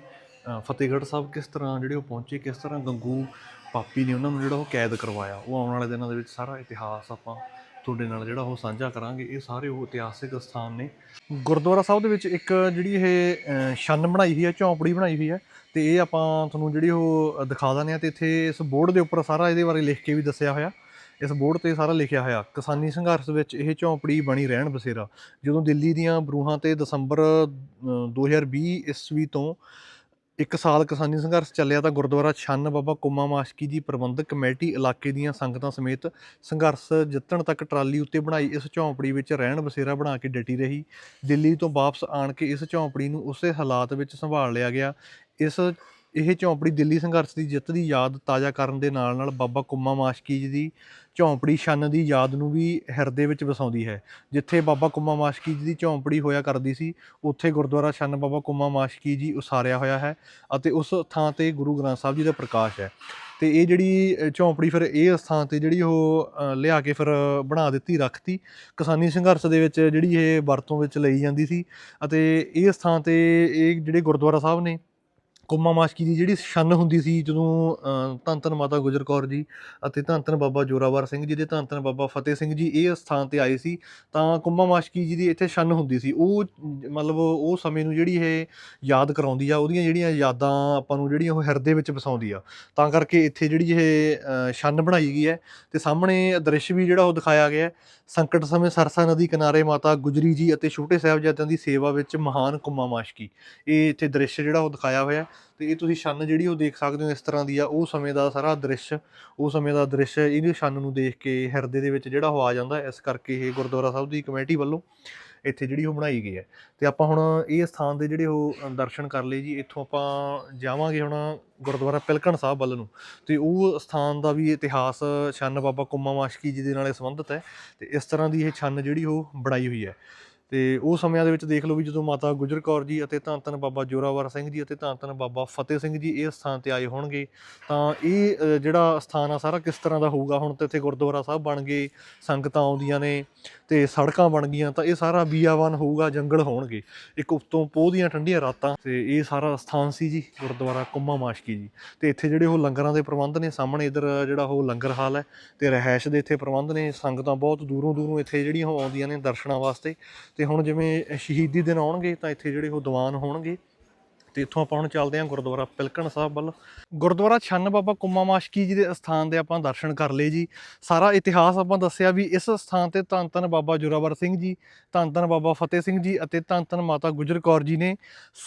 ਫਤਿਹਗੜ੍ਹ ਸਾਹਿਬ ਕਿਸ ਤਰ੍ਹਾਂ ਜਿਹੜੇ ਉਹ ਪਹੁੰਚੇ, ਕਿਸ ਤਰ੍ਹਾਂ ਗੰਗੂ ਪਾਪੀ ਨੇ ਉਹਨਾਂ ਨੂੰ ਜਿਹੜਾ ਉਹ ਕੈਦ ਕਰਵਾਇਆ। ਉਹ ਆਉਣ ਵਾਲੇ ਦਿਨਾਂ ਦੇ ਵਿੱਚ ਸਾਰਾ ਇਤਿਹਾਸ ਆਪਾਂ ਤੁਹਾਡੇ ਨਾਲ ਜਿਹੜਾ ਉਹ ਸਾਂਝਾ ਕਰਾਂਗੇ। ਇਹ ਸਾਰੇ ਉਹ ਇਤਿਹਾਸਿਕ ਸਥਾਨ ਨੇ। ਗੁਰਦੁਆਰਾ ਸਾਹਿਬ ਦੇ ਵਿੱਚ ਇੱਕ ਜਿਹੜੀ ਇਹ ਛੰਨ ਬਣਾਈ ਹੋਈ ਹੈ, ਝੌਂਪੜੀ ਬਣਾਈ ਹੋਈ ਹੈ ਤੇ ਇਹ ਆਪਾਂ ਤੁਹਾਨੂੰ ਜਿਹੜੀ ਉਹ ਦਿਖਾ ਦਿੰਦੇ ਆ ਤੇ ਇੱਥੇ ਇਸ ਬੋਰਡ ਦੇ ਉੱਪਰ ਸਾਰਾ ਇਹਦੇ ਬਾਰੇ ਲਿਖ ਕੇ ਵੀ ਦੱਸਿਆ ਹੋਇਆ। ਇਸ ਬੋਰਡ ਤੇ ਸਾਰਾ ਲਿਖਿਆ ਹੋਇਆ ਕਿਸਾਨੀ ਸੰਘਰਸ਼ ਵਿੱਚ ਇਹ ਝੌਂਪੜੀ ਬਣੀ ਰਹਿਣ ਬਸੇਰਾ। ਜਦੋਂ ਦਿੱਲੀ ਦੀਆਂ ਬਰੂਹਾਂ ਤੇ ਦਸੰਬਰ ਅ, 2020 ਈਸਵੀ ਤੋਂ ਇੱਕ ਸਾਲ ਕਿਸਾਨੀ ਸੰਘਰਸ਼ ਚੱਲਿਆ ਤਾਂ ਗੁਰਦੁਆਰਾ ਛੰਨ ਬਾਬਾ ਕੁੰਮਾ ਮਾਸ਼ਕੀ ਜੀ ਪ੍ਰਬੰਧਕ ਕਮੇਟੀ ਇਲਾਕੇ ਦੀਆਂ ਸੰਗਤਾਂ ਸਮੇਤ ਸੰਘਰਸ਼ ਜਿੱਤਣ ਤੱਕ ਟਰਾਲੀ ਉੱਤੇ ਬਣਾਈ ਇਸ ਝੌਂਪੜੀ ਵਿੱਚ ਰਹਿਣ ਬਸੇਰਾ ਬਣਾ ਕੇ ਡਟੀ ਰਹੀ। ਦਿੱਲੀ ਤੋਂ ਵਾਪਸ ਆਣ ਕੇ ਇਸ ਝੌਂਪੜੀ ਨੂੰ ਉਸੇ ਹਾਲਾਤ ਵਿੱਚ ਸੰਭਾਲ ਲਿਆ ਗਿਆ। ਇਸ ਇਹ ਝੌਂਪੜੀ ਦਿੱਲੀ ਸੰਘਰਸ਼ ਦੀ ਜਿੱਤ ਦੀ ਯਾਦ ਤਾਜ਼ਾ ਕਰਨ ਦੇ ਨਾਲ ਨਾਲ ਬਾਬਾ ਕੁੰਮਾ ਮਾਸ਼ਕੀ ਜੀ ਦੀ ਝੌਂਪੜੀ ਛੰਨ ਦੀ ਯਾਦ ਨੂੰ ਵੀ ਹਿਰਦੇ ਵਿੱਚ ਵਸਾਉਂਦੀ ਹੈ। ਜਿੱਥੇ ਬਾਬਾ ਕੁੰਮਾ ਮਾਸ਼ਕੀ ਜੀ ਦੀ ਝੌਂਪੜੀ ਹੋਇਆ ਕਰਦੀ ਸੀ, ਉੱਥੇ ਗੁਰਦੁਆਰਾ ਛੰਨ ਬਾਬਾ ਕੁਮਾ ਮਾਸ਼ਕੀ ਜੀ ਉਸਾਰਿਆ ਹੋਇਆ ਹੈ ਅਤੇ ਉਸ ਥਾਂ ਤੇ ਗੁਰੂ ਗ੍ਰੰਥ ਸਾਹਿਬ ਜੀ ਦਾ ਪ੍ਰਕਾਸ਼ ਹੈ। ਤੇ ਇਹ ਜਿਹੜੀ ਝੌਂਪੜੀ ਫਿਰ ਇਹ ਸਥਾਨ ਤੇ ਜਿਹੜੀ ਉਹ ਲਿਆ ਕੇ ਫਿਰ ਬਣਾ ਦਿੱਤੀ, ਰੱਖਤੀ। ਕਿਸਾਨੀ ਸੰਘਰਸ਼ ਦੇ ਵਿੱਚ ਜਿਹੜੀ ਇਹ ਵਰਤੋਂ ਵਿੱਚ ਲਈ ਜਾਂਦੀ ਸੀ ਅਤੇ ਇਹ ਸਥਾਨ ਤੇ ਇਹ ਜਿਹੜੇ ਗੁਰਦੁਆਰਾ ਸਾਹਿਬ ਨੇ ਕੁੰਮਾ ਮਾਸ਼ਕੀ ਦੀ ਜਿਹੜੀ ਛੰਨ ਹੁੰਦੀ ਸੀ ਜਦੋਂ ਧੰਨ ਧੰਨ ਮਾਤਾ ਗੁਜਰ ਕੌਰ ਜੀ ਅਤੇ ਧੰਨ ਧੰਨ ਬਾਬਾ ਜੋਰਾਵਰ ਸਿੰਘ ਜੀ ਦੇ ਧੰਨ ਧੰਨ ਬਾਬਾ ਫਤਿਹ ਸਿੰਘ ਜੀ ਇਹ ਸਥਾਨ ਤੇ ਆਏ ਸੀ, ਤਾਂ ਕੁੰਮਾ ਮਾਸ਼ਕੀ ਜੀ ਦੀ ਇੱਥੇ ਛੰਨ ਹੁੰਦੀ ਸੀ। ਉਹ ਮਤਲਬ ਉਹ ਸਮੇਂ ਨੂੰ ਜਿਹੜੀ ਇਹ ਯਾਦ ਕਰਾਉਂਦੀ ਆ, ਉਹਦੀਆਂ ਜਿਹੜੀਆਂ ਯਾਦਾਂ ਆਪਾਂ ਨੂੰ ਜਿਹੜੀਆਂ ਉਹ ਹਿਰਦੇ ਵਿੱਚ ਵਸਾਉਂਦੀ ਆ। ਤਾਂ ਕਰਕੇ ਇੱਥੇ ਜਿਹੜੀ ਇਹ ਛੰਨ ਬਣਾਈ ਗਈ ਹੈ ਤੇ ਸਾਹਮਣੇ ਦ੍ਰਿਸ਼ ਵੀ ਜਿਹੜਾ ਉਹ ਦਿਖਾਇਆ ਗਿਆ ਸੰਕਟ ਸਮੇਂ ਸਰਸਾ ਨਦੀ ਕਿਨਾਰੇ ਮਾਤਾ ਗੁਜਰੀ ਜੀ ਅਤੇ ਛੋਟੇ ਸਾਹਿਬਜ਼ਾਦਿਆਂ ਦੀ ਸੇਵਾ ਵਿੱਚ ਮਹਾਨ ਕੁੰਮਾ ਮਾਸ਼ਕੀ। ਇਹ ਇੱਥੇ ਦ੍ਰਿਸ਼ ਜਿਹੜਾ ਉਹ ਦਿਖਾਇਆ ਹੋਇਆ ਤੇ ਇਹ ਤੁਸੀਂ ਛੰਨ ਜਿਹੜੀ ਉਹ ਦੇਖ ਸਕਦੇ ਹੋ ਇਸ ਤਰ੍ਹਾਂ ਦੀ ਆ, ਉਹ ਸਮੇਂ ਦਾ ਸਾਰਾ ਦ੍ਰਿਸ਼, ਉਹ ਸਮੇਂ ਦਾ ਦ੍ਰਿਸ਼ ਇਹਦੀ ਛੰਨ ਨੂੰ ਦੇਖ ਕੇ ਹਿਰਦੇ ਦੇ ਵਿੱਚ ਜਿਹੜਾ ਉਹ ਆ ਜਾਂਦਾ, ਇਸ ਕਰਕੇ ਇਹ ਗੁਰਦੁਆਰਾ ਸਾਹਿਬ ਦੀ ਕਮੇਟੀ ਵੱਲੋਂ ਇੱਥੇ ਜਿਹੜੀ ਉਹ ਬਣਾਈ ਗਈ ਹੈ। ਤੇ ਆਪਾਂ ਹੁਣ ਇਹ ਸਥਾਨ ਦੇ ਜਿਹੜੇ ਉਹ ਦਰਸ਼ਨ ਕਰ ਲਏ ਜੀ। ਇੱਥੋਂ ਆਪਾਂ ਜਾਵਾਂਗੇ ਹੁਣ ਗੁਰਦੁਆਰਾ ਪਿਲਕਣ ਸਾਹਿਬ ਵੱਲ ਨੂੰ। ਤੇ ਉਹ ਸਥਾਨ ਦਾ ਵੀ ਇਤਿਹਾਸ ਛੰਨ ਬਾਬਾ ਕੁੰਮਾ ਮਾਸ਼ਕੀ ਜੀ ਦੇ ਨਾਲੇ ਸੰਬੰਧਿਤ ਹੈ। ਤੇ ਇਸ ਤਰ੍ਹਾਂ ਦੀ ਇਹ ਛੰਨ ਜਿਹੜੀ ਉਹ ਬਣਾਈ ਹੋਈ ਹੈ। ਤੇ ਉਹ ਸਮਿਆਂ ਦੇ ਵਿੱਚ ਦੇਖ ਲਓ ਵੀ ਜਦੋਂ ਮਾਤਾ ਗੁਜਰ ਕੌਰ ਜੀ ਅਤੇ ਧੰਨ ਧੰਨ ਬਾਬਾ ਜੋਰਾਵਰ ਸਿੰਘ ਜੀ ਅਤੇ ਧੰਨ ਧੰਨ ਬਾਬਾ ਫਤਿਹ ਸਿੰਘ ਜੀ ਇਸ ਸਥਾਨ ਤੇ ਆਏ ਹੋਣਗੇ, ਤਾਂ ਇਹ ਜਿਹੜਾ ਸਥਾਨ ਆ ਸਾਰਾ ਕਿਸ ਤਰ੍ਹਾਂ ਦਾ ਹੋਊਗਾ? ਹੁਣ ਤੇ ਇੱਥੇ ਗੁਰਦੁਆਰਾ ਸਾਹਿਬ ਬਣ ਗਏ, ਸੰਗਤਾਂ ਆਉਂਦੀਆਂ ਨੇ ਤੇ ਸੜਕਾਂ ਬਣ ਗਈਆਂ, ਤਾਂ ਇਹ ਸਾਰਾ ਬੀਆਵਾਨ ਹੋਊਗਾ, ਜੰਗਲ ਹੋਣਗੇ। ਇੱਕ ਉੱਤੋਂ ਪੋਹ ਦੀਆਂ ਠੰਡੀਆਂ ਰਾਤਾਂ ਤੇ ਇਹ ਸਾਰਾ ਸਥਾਨ ਸੀ ਜੀ, ਗੁਰਦੁਆਰਾ ਕੁੰਮਾ ਮਾਸ਼ਕੀ ਜੀ। ਤੇ ਇੱਥੇ ਜਿਹੜੇ ਉਹ ਲੰਗਰਾਂ ਦੇ ਪ੍ਰਬੰਧ ਨੇ, ਸਾਹਮਣੇ ਇਧਰ ਜਿਹੜਾ ਉਹ ਲੰਗਰ ਹਾਲ ਹੈ ਤੇ ਰਹਿائش ਦੇ ਇੱਥੇ ਪ੍ਰਬੰਧ ਨੇ, ਸੰਗਤਾਂ ਬਹੁਤ ਦੂਰੋਂ ਦੂਰੋਂ ਇੱਥੇ ਜਿਹੜੀਆਂ ਉਹ ਆਉਂਦੀਆਂ ਨੇ ਦਰਸ਼ਨਾਂ ਵਾਸਤੇ। ਤੇ ਹੁਣ ਜਿਵੇਂ ਸ਼ਹੀਦੀ ਦਿਨ ਆਉਣਗੇ ਤਾਂ ਇੱਥੇ ਜਿਹੜੇ ਉਹ ਦੀਵਾਨ ਹੋਣਗੇ ਤੇ ਇੱਥੋਂ ਆਪਾਂ ਹੁਣ ਚੱਲਦੇ ਹਾਂ ਗੁਰਦੁਆਰਾ ਪਿਲਕਣ ਸਾਹਿਬ ਵੱਲ। ਗੁਰਦੁਆਰਾ ਛੰਨ ਬਾਬਾ ਕੁੰਮਾ ਮਾਸ਼ਕੀ ਜੀ ਦੇ ਸਥਾਨ ਦੇ ਆਪਾਂ ਦਰਸ਼ਨ ਕਰ ਲਏ ਜੀ। ਸਾਰਾ ਇਤਿਹਾਸ ਆਪਾਂ ਦੱਸਿਆ ਵੀ ਇਸ ਸਥਾਨ ਤੇ ਧੰਨ ਧੰਨ ਬਾਬਾ ਜੋਰਾਵਰ ਸਿੰਘ ਜੀ, ਧੰਨ ਧੰਨ ਬਾਬਾ ਫਤਿਹ ਸਿੰਘ ਜੀ ਅਤੇ ਧੰਨ ਧੰਨ ਮਾਤਾ ਗੁਜਰ ਕੌਰ ਜੀ ਨੇ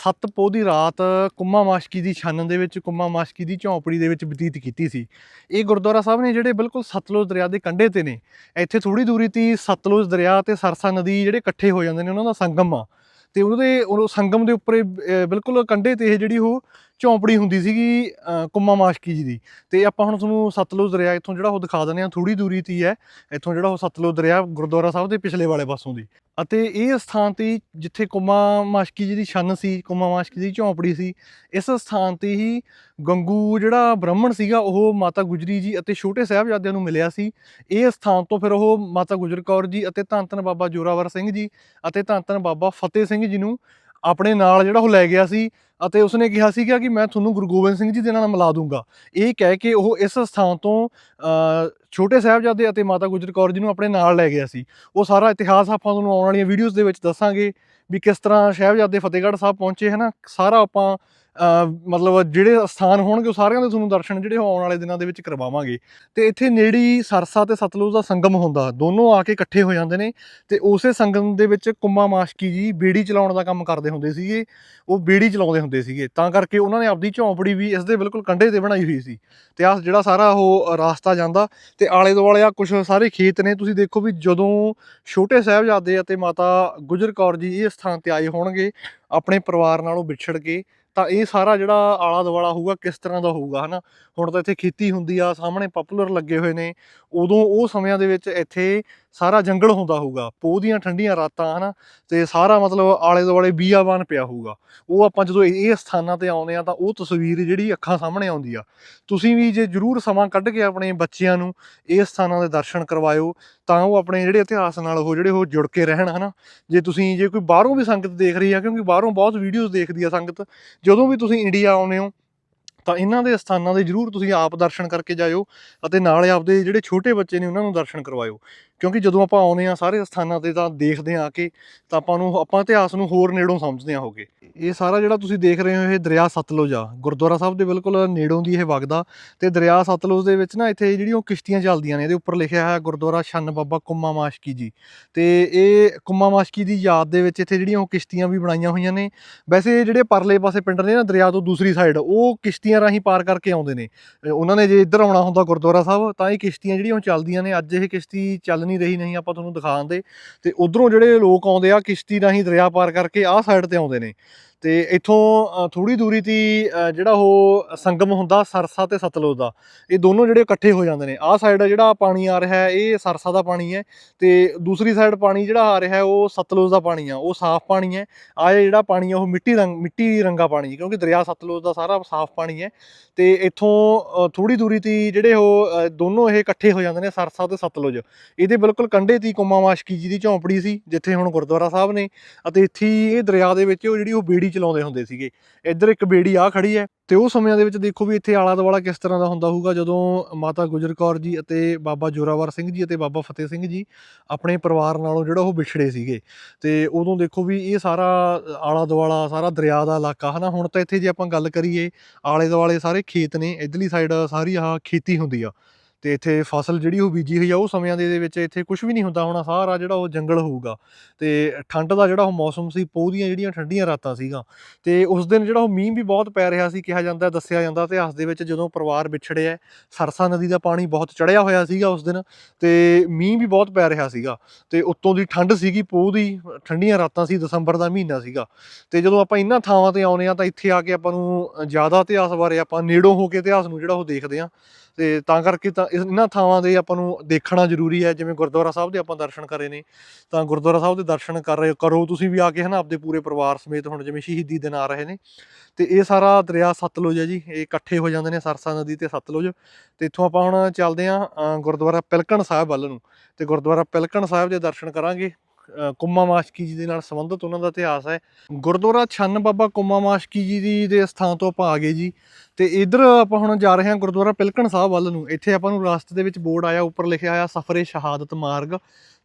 ਸੱਤ ਪੋਹ ਦੀ ਰਾਤ ਕੁੰਮਾ ਮਾਸ਼ਕੀ ਦੀ ਛੰਨ ਦੇ ਵਿੱਚ, ਕੁੰਮਾ ਮਾਸ਼ਕੀ ਦੀ ਝੌਂਪੜੀ ਦੇ ਵਿੱਚ ਬਤੀਤ ਕੀਤੀ ਸੀ। ਇਹ ਗੁਰਦੁਆਰਾ ਸਾਹਿਬ ਨੇ ਜਿਹੜੇ ਬਿਲਕੁਲ ਸਤਲੁਜ ਦਰਿਆ ਦੇ ਕੰਢੇ ਤੇ ਨੇ। ਇੱਥੇ ਥੋੜੀ ਦੂਰੀ ਤੇ ਸਤਲੁਜ ਦਰਿਆ ਤੇ ਸਰਸਾ ਨਦੀ ਜਿਹੜੇ ਇਕੱਠੇ ਹੋ ਜਾਂਦੇ ਨੇ, ਉਹਨਾਂ ਦਾ ਸੰਗਮ ਆ। ਤੇ ਉਹਦੇ ਉਹ ਸੰਗਮ ਦੇ ਉੱਪਰ ਅਹ, ਬਿਲਕੁਲ ਕੰਢੇ ਤੇ ਇਹ ਜਿਹੜੀ ਉਹ ਝੌਂਪੜੀ ਹੁੰਦੀ ਸੀਗੀ ਅਹ, ਕੁੰਮਾ ਮਾਸ਼ਕੀ ਜੀ ਦੀ। ਤੇ ਆਪਾਂ ਹੁਣ ਤੁਹਾਨੂੰ ਸਤਲੁਜ ਦਰਿਆ ਇੱਥੋਂ ਜਿਹੜਾ ਉਹ ਦਿਖਾ ਦਿੰਦੇ ਆ ਥੋੜੀ ਦੂਰੀ ਤੇ ਹੈ ਇੱਥੋਂ ਜਿਹੜਾ ਉਹ ਸਤਲੁਜ ਦਰਿਆ ਗੁਰਦੁਆਰਾ ਸਾਹਿਬ ਦੇ ਪਿਛਲੇ ਵਾਲੇ ਪਾਸੋਂ ਦੀ। ਅਤੇ ਇਹ ਸਥਾਨ ਤੇ ਜਿੱਥੇ ਕੁੰਮਾ ਮਾਸ਼ਕੀ ਜੀ ਦੀ ਛੰਨ ਸੀ ਕੁੰਮਾ ਮਾਸ਼ਕੀ ਦੀ ਝੌਂਪੜੀ ਸੀ ਇਸ ਸਥਾਨ ਤੇ ਹੀ ਗੰਗੂ ਜਿਹੜਾ ਬ੍ਰਾਹਮਣ ਸੀਗਾ ਉਹ ਮਾਤਾ ਗੁਜਰੀ ਜੀ ਅਤੇ ਛੋਟੇ ਸਾਹਿਬਜ਼ਾਦਿਆਂ ਨੂੰ ਮਿਲਿਆ ਸੀ। ਇਹ ਸਥਾਨ ਤੋਂ ਫਿਰ ਉਹ ਮਾਤਾ ਗੁਜਰ ਕੌਰ ਜੀ ਅਤੇ ਧੰਨ ਧੰਨ ਬਾਬਾ ਜੋਰਾਵਰ ਸਿੰਘ ਜੀ ਅਤੇ ਧੰਨ ਧੰਨ ਬਾਬਾ ਫਤਿਹ ਸਿੰਘ ਜੀ ਨੂੰ ਆਪਣੇ ਨਾਲ ਜਿਹੜਾ ਉਹ ਲੈ ਗਿਆ ਸੀ ਅਤੇ ਉਸਨੇ ਕਿਹਾ ਸੀਗਾ ਕਿ ਮੈਂ ਤੁਹਾਨੂੰ ਗੁਰੂ ਗੋਬਿੰਦ ਸਿੰਘ ਜੀ ਦੇ ਨਾਲ ਮਿਲਾ ਦੂੰਗਾ। ਇਹ ਕਹਿ ਕੇ ਉਹ ਇਸ ਸਥਾਨ ਤੋਂ ਛੋਟੇ ਸਾਹਿਬਜ਼ਾਦੇ ਅਤੇ ਮਾਤਾ ਗੁਜਰ ਕੌਰ ਜੀ ਨੂੰ ਆਪਣੇ ਨਾਲ ਲੈ ਗਿਆ ਸੀ। ਉਹ ਸਾਰਾ ਇਤਿਹਾਸ ਆਪਾਂ ਤੁਹਾਨੂੰ ਆਉਣ ਵਾਲੀਆਂ ਵੀਡੀਓਜ਼ ਦੇ ਵਿੱਚ ਦੱਸਾਂਗੇ ਵੀ ਕਿਸ ਤਰ੍ਹਾਂ ਸਾਹਿਬਜ਼ਾਦੇ ਫਤਿਹਗੜ੍ਹ ਸਾਹਿਬ ਪਹੁੰਚੇ ਹਨਾ ਸਾਰਾ ਆਪਾਂ ਮਤਲਬ ਜਿਹੜੇ ਸਥਾਨ ਹੋਣਗੇ ਉਹ ਸਾਰਿਆਂ ਦੇ ਤੁਹਾਨੂੰ ਦਰਸ਼ਨ ਜਿਹੜੇ ਉਹ ਆਉਣ ਵਾਲੇ ਦਿਨਾਂ ਦੇ ਵਿੱਚ ਕਰਵਾਵਾਂਗੇ। ਤੇ ਇੱਥੇ ਨੇੜੀ ਸਰਸਾ ਤੇ ਸਤਲੁਜ ਦਾ ਸੰਗਮ ਹੁੰਦਾ। ਦੋਨੋਂ ਆ ਕੇ ਇਕੱਠੇ ਹੋ ਜਾਂਦੇ ਨੇ ਤੇ ਉਸੇ ਸੰਗਮ ਦੇ ਵਿੱਚ ਕੁੰਮਾ ਮਾਸ਼ਕੀ ਜੀ ਬੇੜੀ ਚਲਾਉਣ ਦਾ ਕੰਮ ਕਰਦੇ ਹੁੰਦੇ ਸੀਗੇ। ਉਹ ਬੇੜੀ ਚਲਾਉਂਦੇ ਹੁੰਦੇ ਸੀਗੇ। ਤਾਂ ਕਰਕੇ ਉਹਨਾਂ ਨੇ ਆਪਦੀ ਝੌਂਪੜੀ ਵੀ ਇਸ ਦੇ ਬਿਲਕੁਲ ਕੰਢੇ ਤੇ ਬਣਾਈ ਹੋਈ ਸੀ। ਤੇ ਆ ਜਿਹੜਾ ਸਾਰਾ ਉਹ ਰਾਸਤਾ ਜਾਂਦਾ ਤੇ ਆਲੇ ਦੁਆਲੇ ਆ ਕੁਝ ਸਾਰੇ ਖੇਤ ਨੇ। ਤੁਸੀਂ ਦੇਖੋ ਵੀ ਜਦੋਂ ਛੋਟੇ ਸਾਹਿਬਜ਼ਾਦੇ ਅਤੇ ਮਾਤਾ ਗੁਜਰ ਕੌਰ ਜੀ ਇਹ ਸਥਾਨ ਤੇ ਆਏ ਹੋਣਗੇ, ਆਪਣੇ ਪਰਿਵਾਰ ਨਾਲੋਂ ਵਿਛੜ ਕੇ ਤਾਂ ਇਹ ਸਾਰਾ ਜਿਹੜਾ ਆਲਾ ਦੁਆਲਾ ਹੋਊਗਾ, ਕਿਸ ਤਰ੍ਹਾਂ ਦਾ ਹੋਊਗਾ, ਹਨਾ? ਹੁਣ ਤਾਂ ਇੱਥੇ ਖੇਤੀ ਹੁੰਦੀ ਆ, ਸਾਹਮਣੇ ਪਪੂਲਰ ਲੱਗੇ ਹੋਏ ਨੇ। ਉਦੋਂ ਉਹ ਸਮਿਆਂ ਦੇ ਵਿੱਚ ਇੱਥੇ ਸਾਰਾ ਜੰਗਲ ਹੁੰਦਾ ਹੋਊਗਾ, ਪੋਹ ਦੀਆਂ ਠੰਡੀਆਂ ਰਾਤਾਂ, ਹਨਾ, ਤੇ ਸਾਰਾ ਮਤਲਬ ਆਲੇ ਦੁਆਲੇ ਬੀਆਬਾਨ ਪਿਆ ਹੋਊਗਾ। ਉਹ ਆਪਾਂ ਜਦੋਂ ਇਹ ਸਥਾਨਾਂ ਤੇ ਆਉਂਦੇ ਆ ਤਾਂ ਉਹ ਤਸਵੀਰ ਜਿਹੜੀ ਅੱਖਾਂ ਸਾਹਮਣੇ ਆਉਂਦੀ ਆ। ਤੁਸੀਂ ਵੀ ਜੇ ਜਰੂਰ ਸਮਾਂ ਕੱਢ ਕੇ ਆਪਣੇ ਬੱਚਿਆਂ ਨੂੰ ਇਹ ਸਥਾਨਾਂ ਦੇ ਦਰਸ਼ਨ ਕਰਵਾਇਓ, ਤਾਂ ਉਹ ਆਪਣੇ ਜਿਹੜੇ ਇਤਿਹਾਸ ਨਾਲ ਉਹ ਜਿਹੜੇ ਉਹ ਜੁੜ ਕੇ ਰਹਿਣ, ਹਨਾ। ਜੇ ਤੁਸੀਂ ਜੇ ਕੋਈ ਬਾਹਰੋਂ ਵੀ ਸੰਗਤ ਦੇਖ ਰਹੀ ਆ, ਕਿਉਂਕਿ ਬਾਹਰੋਂ ਬਹੁਤ ਵੀਡੀਓਜ਼ ਦੇਖਦੀ ਆ ਸੰਗਤ, ਜਦੋਂ ਵੀ ਤੁਸੀਂ ਇੰਡੀਆ ਆਉਂਦੇ ਹੋ ਤਾਂ ਇਹਨਾਂ ਦੇ ਸਥਾਨਾਂ ਦੇ ਜਰੂਰ ਤੁਸੀਂ ਆਪ ਦਰਸ਼ਨ ਕਰਕੇ ਜਾਇਓ ਅਤੇ ਨਾਲੇ ਆਪਦੇ ਜਿਹੜੇ ਛੋਟੇ ਬੱਚੇ ਨੇ ਉਹਨਾਂ ਨੂੰ ਦਰਸ਼ਨ ਕਰਵਾਇਓ। ਕਿਉਂਕਿ ਜਦੋਂ ਆਪਾਂ ਆਉਂਦੇ ਆ ਸਾਰੇ ਸਥਾਨਾਂ ਤੇ ਤਾਂ ਦੇਖਦੇ ਆ ਕੇ ਤਾਂ ਆਪਾਂ ਨੂੰ, ਆਪਾਂ ਇਤਿਹਾਸ ਨੂੰ ਹੋਰ ਨੇੜੋਂ ਸਮਝਦੇ ਆ ਹੋਗੇ। ਇਹ ਸਾਰਾ ਜਿਹੜਾ ਤੁਸੀਂ ਦੇਖ ਰਹੇ ਹੋ, ਇਹ ਦਰਿਆ ਸਤਲੁਜ ਆ। ਗੁਰਦੁਆਰਾ ਸਾਹਿਬ ਦੇ ਬਿਲਕੁਲ ਨੇੜੋਂ ਦੀ ਇਹ ਵਗਦਾ ਤੇ ਦਰਿਆ ਸਤਲੁਜ ਦੇ ਵਿੱਚ ਨਾ ਇੱਥੇ ਜਿਹੜੀਆਂ ਉਹ ਕਿਸ਼ਤੀਆਂ ਚੱਲਦੀਆਂ ਨੇ, ਇਹਦੇ ਉੱਪਰ ਲਿਖਿਆ ਹੋਇਆ ਗੁਰਦੁਆਰਾ ਛੰਨ ਬਾਬਾ ਕੁੰਮਾ ਮਾਸ਼ਕੀ ਜੀ। ਤੇ ਇਹ ਕੁੰਮਾ ਮਾਸ਼ਕੀ ਦੀ ਯਾਦ ਦੇ ਵਿੱਚ ਇੱਥੇ ਜਿਹੜੀਆਂ ਉਹ ਕਿਸ਼ਤੀਆਂ ਵੀ ਬਣਾਈਆਂ ਹੋਈਆਂ ਨੇ। ਵੈਸੇ ਜਿਹੜੇ ਪਰਲੇ ਪਾਸੇ ਪਿੰਡ ਨੇ ਨਾ ਦਰਿਆ ਤੋਂ ਦੂਸਰੀ ਸਾਈਡ ਉਹ ਕਿਸ਼ਤੀ ਕਿਸ਼ਤੀਆਂ ਰਾਹੀਂ ਪਾਰ ਕਰਕੇ ਆਉਂਦੇ ਨੇ। ਉਹਨਾਂ ਨੇ ਜੇ ਇੱਧਰ ਆਉਣਾ ਹੁੰਦਾ ਗੁਰਦੁਆਰਾ ਸਾਹਿਬ, ਤਾਂ ਇਹ ਕਿਸ਼ਤੀਆਂ ਜਿਹੜੀਆਂ ਉਹ ਚੱਲਦੀਆਂ ਨੇ। ਅੱਜ ਇਹ ਕਿਸ਼ਤੀ ਚੱਲ ਨਹੀਂ ਰਹੀ, ਨਹੀਂ ਆਪਾਂ ਤੁਹਾਨੂੰ ਦਿਖਾਉਂਦੇ ਤੇ ਉਧਰੋਂ ਜਿਹੜੇ ਲੋਕ ਆਉਂਦੇ ਆ, ਕਿਸ਼ਤੀ ਰਾਹੀਂ ਦਰਿਆ ਪਾਰ ਕਰਕੇ ਆਹ ਸਾਈਡ ਤੇ ਆਉਂਦੇ ਨੇ। ਤੇ ਇੱਥੋਂ ਥੋੜੀ ਦੂਰੀ ਤੇ ਜਿਹੜਾ ਉਹ ਸੰਗਮ ਹੁੰਦਾ ਸਰਸਾ ਤੇ ਸਤਲੁਜ ਦਾ, ਇਹ ਦੋਨੋਂ ਜਿਹੜੇ ਇਕੱਠੇ ਹੋ ਜਾਂਦੇ ਨੇ। ਆਹ ਸਾਈਡ ਜਿਹੜਾ ਪਾਣੀ ਆ ਰਿਹਾ, ਇਹ ਸਰਸਾ ਦਾ ਪਾਣੀ ਹੈ ਤੇ ਦੂਸਰੀ ਸਾਈਡ ਪਾਣੀ ਜਿਹੜਾ ਆ ਰਿਹਾ, ਉਹ ਸਤਲੁਜ ਦਾ ਪਾਣੀ ਆ, ਉਹ ਸਾਫ਼ ਪਾਣੀ ਹੈ। ਆ ਜਿਹੜਾ ਪਾਣੀ ਆ, ਉਹ ਮਿੱਟੀ ਰੰਗ, ਮਿੱਟੀ ਰੰਗਾ ਪਾਣੀ ਹੈ, ਕਿਉਂਕਿ ਦਰਿਆ ਸਤਲੁਜ ਦਾ ਸਾਰਾ ਸਾਫ਼ ਪਾਣੀ ਹੈ। ਤੇ ਇੱਥੋਂ ਥੋੜੀ ਦੂਰੀ ਤੇ ਜਿਹੜੇ ਉਹ ਦੋਨੋਂ ਇਹ ਇਕੱਠੇ ਹੋ ਜਾਂਦੇ ਨੇ, ਸਰਸਾ ਤੇ ਸਤਲੁਜ। ਇਹਦੇ ਬਿਲਕੁਲ ਕੰਢੇ ਤੇ ਹੀ ਮਾਸ਼ਕੀ ਜੀ ਦੀ ਝੌਂਪੜੀ ਸੀ, ਜਿੱਥੇ ਹੁਣ ਗੁਰਦੁਆਰਾ ਸਾਹਿਬ ਨੇ, ਅਤੇ ਇੱਥੇ ਇਹ ਦਰਿਆ ਦੇ ਵਿੱਚ ਉਹ ਜਿਹੜੀ ਉਹ ਬੇੜੀ ਚਲਾਉਂਦੇ ਹੁੰਦੇ ਸੀਗੇ। ਇੱਧਰ ਇੱਕ ਬੇੜੀ ਆ ਖੜੀ ਹੈ ਤੇ ਉਹ ਸਮਿਆਂ ਦੇ ਵਿੱਚ ਦੇਖੋ ਵੀ ਇੱਥੇ ਆਲਾ ਦੁਆਲਾ ਕਿਸ ਤਰ੍ਹਾਂ ਦਾ ਹੁੰਦਾ ਹੋਊਗਾ। ਜਦੋਂ ਮਾਤਾ ਗੁਜਰ ਕੌਰ ਜੀ ਅਤੇ ਬਾਬਾ ਜੋਰਾਵਰ ਸਿੰਘ ਜੀ ਅਤੇ ਬਾਬਾ ਫਤਿਹ ਸਿੰਘ ਜੀ ਆਪਣੇ ਪਰਿਵਾਰ ਨਾਲੋਂ ਜਿਹੜਾ ਉਹ ਵਿਛੜੇ ਸੀਗੇ। ਤੇ ਉਦੋਂ ਦੇਖੋ ਵੀ ਇਹ ਸਾਰਾ ਆਲਾ ਦੁਆਲਾ, ਸਾਰਾ ਦਰਿਆ ਦਾ ਇਲਾਕਾ ਹਨਾ। ਹੁਣ ਤਾਂ ਇੱਥੇ ਜੇ ਆਪਾਂ ਗੱਲ ਕਰੀਏ, ਆਲੇ ਦੁਆਲੇ ਸਾਰੇ ਖੇਤ ਨੇ, ਇਧਰਲੀ ਸਾਈਡ ਸਾਰੀ ਆਹ ਖੇਤੀ ਹੁੰਦੀ ਆ। ਤੇ ਇੱਥੇ ਫਸਲ ਜਿਹੜੀ ਉਹ ਬੀਜੀ ਹੋਈ ਆ, ਉਹ ਸਮਿਆਂ ਦੇ ਵਿੱਚ ਇੱਥੇ ਕੁਝ ਵੀ ਨਹੀਂ ਹੁੰਦਾ ਹੋਣਾ, ਸਾਰਾ ਜਿਹੜਾ ਉਹ ਜੰਗਲ ਹੋਊਗਾ। ਤੇ ਠੰਡ ਦਾ ਜਿਹੜਾ ਉਹ ਮੌਸਮ ਸੀ, ਪੋਹ ਦੀਆਂ ਜਿਹੜੀਆਂ ਠੰਡੀਆਂ ਰਾਤਾਂ ਸੀਗਾ, ਤੇ ਉਸ ਦਿਨ ਜਿਹੜਾ ਉਹ ਮੀਂਹ ਵੀ ਬਹੁਤ ਪੈ ਰਿਹਾ ਸੀ, ਕਿਹਾ ਜਾਂਦਾ, ਦੱਸਿਆ ਜਾਂਦਾ, ਇਤਿਹਾਸ ਦੇ ਵਿੱਚ ਜਦੋਂ ਪਰਿਵਾਰ ਵਿਛੜਿਆ ਸਰਸਾ ਨਦੀ ਦਾ ਪਾਣੀ ਬਹੁਤ ਚੜਿਆ ਹੋਇਆ ਸੀਗਾ ਉਸ ਦਿਨ, ਤੇ ਮੀਂਹ ਵੀ ਬਹੁਤ ਪੈ ਰਿਹਾ ਸੀਗਾ। ਤੇ ਉੱਤੋਂ ਦੀ ਠੰਡ ਸੀਗੀ, ਪੋਹ ਦੀ ਠੰਡੀਆਂ ਰਾਤਾਂ ਸੀ, ਦਸੰਬਰ ਦਾ ਮਹੀਨਾ ਸੀਗਾ। ਤੇ ਜਦੋਂ ਆਪਾਂ ਇਹਨਾਂ ਥਾਵਾਂ ਤੇ ਆਉਨੇ ਆ ਤਾਂ ਇੱਥੇ ਆ ਕੇ ਆਪਾਂ ਨੂੰ ਜ਼ਿਆਦਾ ਇਤਿਹਾਸ ਬਾਰੇ ਆਪਾਂ ਨੇੜੋਂ ਹੋ ਕੇ ਇਤਿਹਾਸ ਨੂੰ ਜਿਹੜਾ ਉਹ ਦੇਖਦੇ ਆ ਤੇ ਤਾਂ ਕਰਕੇ ਤਾਂ ਇਹਨਾਂ ਥਾਵਾਂ ਦੇ ਆਪਾਂ ਨੂੰ ਦੇਖਣਾ ਜ਼ਰੂਰੀ ਹੈ, ਜਿਵੇਂ ਗੁਰਦੁਆਰਾ ਸਾਹਿਬ ਦੇ ਆਪਾਂ ਦਰਸ਼ਨ ਕਰੇ ਨੇ, ਤਾਂ ਗੁਰਦੁਆਰਾ ਸਾਹਿਬ ਦੇ ਦਰਸ਼ਨ ਕਰ ਰਹੇ, ਕਰੋ ਤੁਸੀਂ ਵੀ ਆ ਕੇ ਹਨਾ ਆਪਦੇ ਪੂਰੇ ਪਰਿਵਾਰ ਸਮੇਤ ਹੁਣ ਜਿਵੇਂ ਸ਼ਹੀਦੀ ਦਿਨ ਆ ਰਹੇ ਨੇ, ਤੇ ਇਹ ਸਾਰਾ ਦਰਿਆ ਸਤਲੁਜ ਹੈ ਜੀ, ਇਹ ਇਕੱਠੇ ਹੋ ਜਾਂਦੇ ਨੇ ਸਰਸਾ ਨਦੀ ਤੇ ਸਤਲੁਜ, ਤੇ ਇੱਥੋਂ ਆਪਾਂ ਹੁਣ ਚੱਲਦੇ ਆ ਗੁਰਦੁਆਰਾ ਪਿਲਕਣ ਸਾਹਿਬ ਵੱਲ ਨੂੰ, ਤੇ ਗੁਰਦੁਆਰਾ ਪਿਲਕਣ ਸਾਹਿਬ ਦੇ ਦਰਸ਼ਨ ਕਰਾਂਗੇ ਕੁੰਮਾ ਮਾਸ਼ਕੀ ਜੀ ਦੇ ਨਾਲ ਸੰਬੰਧਿਤ ਉਹਨਾਂ ਦਾ ਇਤਿਹਾਸ ਹੈ। ਗੁਰਦੁਆਰਾ ਛੰਨ ਬਾਬਾ ਕੁੰਮਾ ਮਾਸ਼ਕੀ ਜੀ ਦੀ ਦੇ ਸਥਾਨ ਤੋਂ ਆਪਾਂ ਆ ਗਏ ਜੀ। ਤੇ ਇਧਰ ਆਪਾਂ ਹੁਣ ਜਾ ਰਹੇ ਹਾਂ ਗੁਰਦੁਆਰਾ ਪਿਲਕਣ ਸਾਹਿਬ ਵੱਲ ਨੂੰ। ਇੱਥੇ ਆਪਾਂ ਨੂੰ ਰਾਸਤੇ ਦੇ ਵਿੱਚ ਬੋਰਡ ਆਇਆ, ਉੱਪਰ ਲਿਖਿਆ ਆਇਆ ਸਫਰੇ ਸ਼ਹਾਦਤ ਮਾਰਗ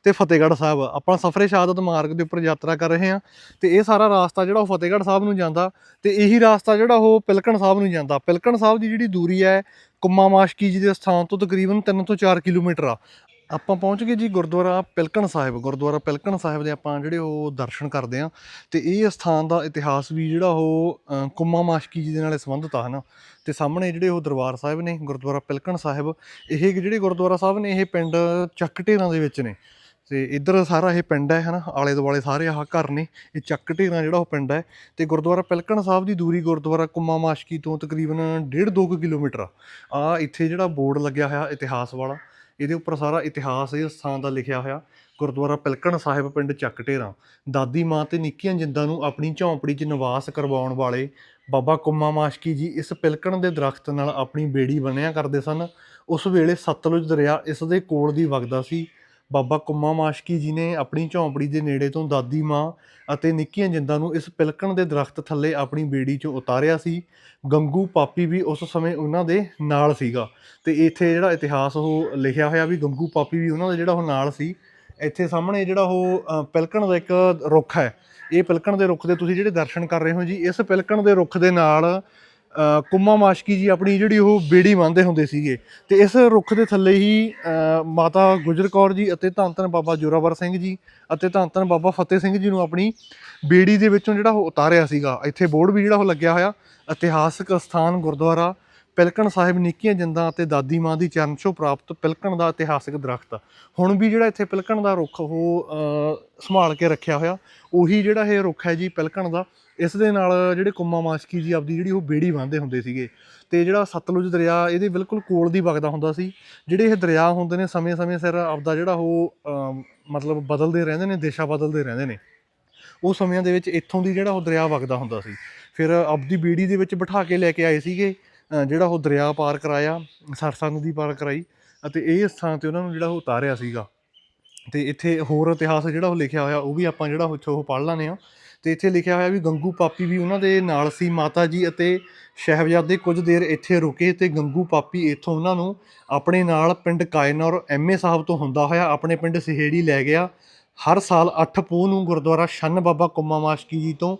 ਤੇ ਫਤਿਹਗੜ੍ਹ ਸਾਹਿਬ। ਆਪਾਂ ਸਫਰੇ ਸ਼ਹਾਦਤ ਮਾਰਗ ਦੇ ਉੱਪਰ ਯਾਤਰਾ ਕਰ ਰਹੇ ਹਾਂ ਤੇ ਇਹ ਸਾਰਾ ਰਾਸਤਾ ਜਿਹੜਾ ਉਹ ਫਤਿਹਗੜ੍ਹ ਸਾਹਿਬ ਨੂੰ ਜਾਂਦਾ ਤੇ ਇਹੀ ਰਾਸਤਾ ਜਿਹੜਾ ਉਹ ਪਿਲਕਣ ਸਾਹਿਬ ਨੂੰ ਜਾਂਦਾ। ਪਿਲਕਣ ਸਾਹਿਬ ਦੀ ਜਿਹੜੀ ਦੂਰੀ ਹੈ, ਕੁੰਮਾ ਮਾਸ਼ਕੀ ਜੀ ਦੇ ਸਥਾਨ ਤੋਂ ਤਕਰੀਬਨ 3 ਤੋਂ 4 ਕਿਲੋਮੀਟਰ ਆ। ਆਪਾਂ ਪਹੁੰਚ ਗਏ ਜੀ ਗੁਰਦੁਆਰਾ ਪਿਲਕਣ ਸਾਹਿਬ। ਗੁਰਦੁਆਰਾ ਪਿਲਕਣ ਸਾਹਿਬ ਦੇ ਆਪਾਂ ਜਿਹੜੇ ਉਹ ਦਰਸ਼ਨ ਕਰਦੇ ਆ ਤੇ ਇਹ ਸਥਾਨ ਦਾ ਇਤਿਹਾਸ ਵੀ ਜਿਹੜਾ ਉਹ ਕੁੰਮਾ ਮਾਸ਼ਕੀ ਜੀ ਦੇ ਨਾਲ ਸੰਬੰਧਿਤ ਆ, ਹਨਾ? ਤੇ ਸਾਹਮਣੇ ਜਿਹੜੇ ਉਹ ਦਰਬਾਰ ਸਾਹਿਬ ਨੇ, ਗੁਰਦੁਆਰਾ ਪਿਲਕਣ ਸਾਹਿਬ, ਇਹ ਜਿਹੜੇ ਗੁਰਦੁਆਰਾ ਸਾਹਿਬ ਨੇ, ਇਹ ਪਿੰਡ ਚੱਕ ਢੇਰਾਂ ਦੇ ਵਿੱਚ ਨੇ। ਤੇ ਇੱਧਰ ਸਾਰਾ ਇਹ ਪਿੰਡ ਹੈ, ਹਨਾ? ਆਲੇ ਦੁਆਲੇ ਸਾਰੇ ਆਹ ਘਰ ਨੇ, ਇਹ ਚੱਕ ਢੇਰਾਂ ਜਿਹੜਾ ਉਹ ਪਿੰਡ ਹੈ। ਤੇ ਗੁਰਦੁਆਰਾ ਪਿਲਕਣ ਸਾਹਿਬ ਦੀ ਦੂਰੀ ਗੁਰਦੁਆਰਾ ਕੁੰਮਾ ਮਾਸ਼ਕੀ ਤੋਂ ਤਕਰੀਬਨ 1.5 2 ਕਿਲੋਮੀਟਰ ਆ। ਆ ਇੱਥੇ ਜਿਹੜਾ ਬੋਰਡ ਲੱਗਿਆ ਹੋਇਆ, ਇਤਿਹਾਸ ਵਾਲਾ ਇਹਦੇ ਉੱਪਰ ਸਾਰਾ ਇਤਿਹਾਸ ਇਸ ਸਥਾਨ ਦਾ ਲਿਖਿਆ ਹੋਇਆ। ਗੁਰਦੁਆਰਾ ਪਿਲਕਣ ਸਾਹਿਬ, ਪਿੰਡ ਚੱਕ ਢੇਰਾਂ। ਦਾਦੀ ਮਾਂ ਤੇ ਨਿੱਕੀਆਂ ਜਿੰਦਾਂ ਨੂੰ ਆਪਣੀ ਝੌਂਪੜੀ 'ਚ ਨਿਵਾਸ ਕਰਵਾਉਣ ਵਾਲੇ ਬਾਬਾ ਕੁੰਮਾ ਮਾਸ਼ਕੀ ਜੀ ਇਸ ਪਿਲਕਣ ਦੇ ਦਰਖਤ ਨਾਲ ਆਪਣੀ ਬੇੜੀ ਬੰਨਿਆ ਕਰਦੇ ਸਨ। ਉਸ ਵੇਲੇ ਸਤਲੁਜ ਦਰਿਆ ਇਸ ਦੇ ਕੋਲ ਦੀ ਵਗਦਾ ਸੀ। ਬਾਬਾ ਕੁੰਮਾ ਮਾਸ਼ਕੀ ਜੀ ਨੇ ਆਪਣੀ ਝੌਂਪੜੀ ਦੇ ਨੇੜੇ ਤੋਂ ਦਾਦੀ ਮਾਂ ਅਤੇ ਨਿੱਕੀਆਂ ਜਿੰਦਾਂ ਨੂੰ ਇਸ ਪਿਲਕਣ ਦੇ ਦਰਖਤ ਥੱਲੇ ਆਪਣੀ ਬੇੜੀ 'ਚੋਂ ਉਤਾਰਿਆ ਸੀ। ਗੰਗੂ ਪਾਪੀ ਵੀ ਉਸ ਸਮੇਂ ਉਹਨਾਂ ਦੇ ਨਾਲ ਸੀਗਾ। ਤੇ ਇੱਥੇ ਜਿਹੜਾ ਇਤਿਹਾਸ ਉਹ ਲਿਖਿਆ ਹੋਇਆ ਵੀ ਗੰਗੂ ਪਾਪੀ ਵੀ ਉਹਨਾਂ ਦਾ ਜਿਹੜਾ ਉਹ ਨਾਲ ਸੀ। ਇੱਥੇ ਸਾਹਮਣੇ ਜਿਹੜਾ ਉਹ ਅ, ਪਿਲਕਣ ਦਾ ਇੱਕ ਰੁੱਖ ਹੈ। ਇਹ ਪਿਲਕਣ ਦੇ ਰੁੱਖ ਦੇ ਤੁਸੀਂ ਜਿਹੜੇ ਦਰਸ਼ਨ ਕਰ ਰਹੇ ਹੋ ਜੀ ਇਸ ਪਿਲਕਣ ਦੇ ਰੁੱਖ ਦੇ ਨਾਲ ਕੁੰਮਾ ਮਾਸ਼ਕੀ ਜੀ ਆਪਣੀ ਜਿਹੜੀ ਉਹ ਬੇੜੀ ਬੰਨ੍ਹਦੇ ਹੁੰਦੇ ਸੀਗੇ। ਤੇ ਇਸ ਰੁੱਖ ਦੇ ਥੱਲੇ ਹੀ ਮਾਤਾ ਗੁਜਰ ਕੌਰ ਜੀ ਅਤੇ ਧੰਨ ਧੰਨ ਬਾਬਾ ਜੋਰਾਵਰ ਸਿੰਘ ਜੀ ਅਤੇ ਧੰਨ ਧੰਨ ਬਾਬਾ ਫਤਿਹ ਸਿੰਘ ਜੀ ਨੂੰ ਆਪਣੀ ਬੇੜੀ ਦੇ ਵਿੱਚੋਂ ਜਿਹੜਾ ਉਹ ਉਤਾਰਿਆ ਸੀਗਾ। ਇੱਥੇ ਬੋਰਡ ਵੀ ਜਿਹੜਾ ਉਹ ਲੱਗਿਆ ਹੋਇਆ। ਇਤਿਹਾਸਕ ਸਥਾਨ ਗੁਰਦੁਆਰਾ ਪਿਲਕਣ ਸਾਹਿਬ ਨਿੱਕੀਆਂ ਜਿੰਦਾਂ ਅਤੇ ਦਾਦੀ ਮਾਂ ਦੀ ਚਰਨ ਛੋਹ ਪ੍ਰਾਪਤ ਪਿਲਕਣ ਦਾ ਇਤਿਹਾਸਿਕ ਦਰਖਤ ਆ। ਹੁਣ ਵੀ ਜਿਹੜਾ ਇੱਥੇ ਪਿਲਕਣ ਦਾ ਰੁੱਖ ਉਹ ਸੰਭਾਲ ਕੇ ਰੱਖਿਆ ਹੋਇਆ, ਉਹੀ ਜਿਹੜਾ ਇਹ ਰੁੱਖ ਹੈ ਜੀ ਪਿਲਕਣ ਦਾ, ਇਸ ਦੇ ਨਾਲ ਜਿਹੜੇ ਕੁੰਮਾ ਮਾਸ਼ਕੀ ਜੀ ਆਪਦੀ ਜਿਹੜੀ ਉਹ ਬੇੜੀ ਬੰਨ੍ਹਦੇ ਹੁੰਦੇ ਸੀਗੇ। ਤੇ ਜਿਹੜਾ ਸਤਲੁਜ ਦਰਿਆ, ਇਹਦੇ ਬਿਲਕੁਲ ਕੋਲ ਦੀ ਵਗਦਾ ਹੁੰਦਾ ਸੀ। ਜਿਹੜੇ ਇਹ ਦਰਿਆ ਹੁੰਦੇ ਨੇ, ਸਮੇਂ-ਸਮੇਂ ਸਿਰ ਆਪਦਾ ਜਿਹੜਾ ਉਹ ਮਤਲਬ ਬਦਲਦੇ ਰਹਿੰਦੇ ਨੇ, ਦਿਸ਼ਾ ਬਦਲਦੇ ਰਹਿੰਦੇ ਨੇ। ਉਹ ਸਮਿਆਂ ਦੇ ਵਿੱਚ ਇੱਥੋਂ ਦੀ ਜਿਹੜਾ ਉਹ ਦਰਿਆ ਵਗਦਾ ਹੁੰਦਾ ਸੀ। ਫਿਰ ਆਪਦੀ ਬੀੜੀ ਦੇ ਵਿੱਚ ਬਿਠਾ ਕੇ ਲੈ ਕੇ ਆਏ ਸੀਗੇ। ਜਿਹੜਾ ਉਹ ਦਰਿਆ ਪਾਰ ਕਰਾਇਆ ਸਰਸਾ ਨਦੀ ਪਾਰ ਕਰਾਈ, ਅਤੇ ਇਹ ਸਥਾਨ ਤੇ ਉਹਨਾਂ ਨੂੰ ਜਿਹੜਾ ਉਹ ਉਤਾਰਿਆ ਸੀਗਾ। ਤੇ ਇੱਥੇ ਹੋਰ ਇਤਿਹਾਸ ਜਿਹੜਾ ਉਹ ਲਿਖਿਆ ਹੋਇਆ, ਉਹ ਵੀ ਆਪਾਂ ਜਿਹੜਾ ਉੱਥੋਂ ਉਹ ਪੜ੍ਹ ਲੈਂਦੇ ਆ ਤੇ ਇੱਥੇ ਲਿਖਿਆ ਹੋਇਆ ਵੀ ਗੰਗੂ ਪਾਪੀ ਵੀ ਉਹਨਾਂ ਦੇ ਨਾਲ ਸੀ, ਮਾਤਾ ਜੀ ਅਤੇ ਸ਼ਹਿਬਜ਼ਾਦੇ ਕੁਝ ਦੇਰ ਇੱਥੇ ਰੁਕੇ ਤੇ ਗੰਗੂ ਪਾਪੀ ਇੱਥੋਂ ਉਹਨਾਂ ਨੂੰ ਆਪਣੇ ਨਾਲ ਪਿੰਡ ਕਾਇਨੌਰ ਐਮਏ ਸਾਹਿਬ ਤੋਂ ਹੁੰਦਾ ਹੋਇਆ, ਆਪਣੇ ਪਿੰਡ ਸਿਹੇੜੀ ਲੈ ਗਿਆ। ਹਰ ਸਾਲ 8 ਪੋਹ ਨੂੰ ਗੁਰਦੁਆਰਾ ਛੰਨ ਬਾਬਾ ਕੁੰਮਾ ਮਾਸ਼ਕੀ ਜੀ ਤੋਂ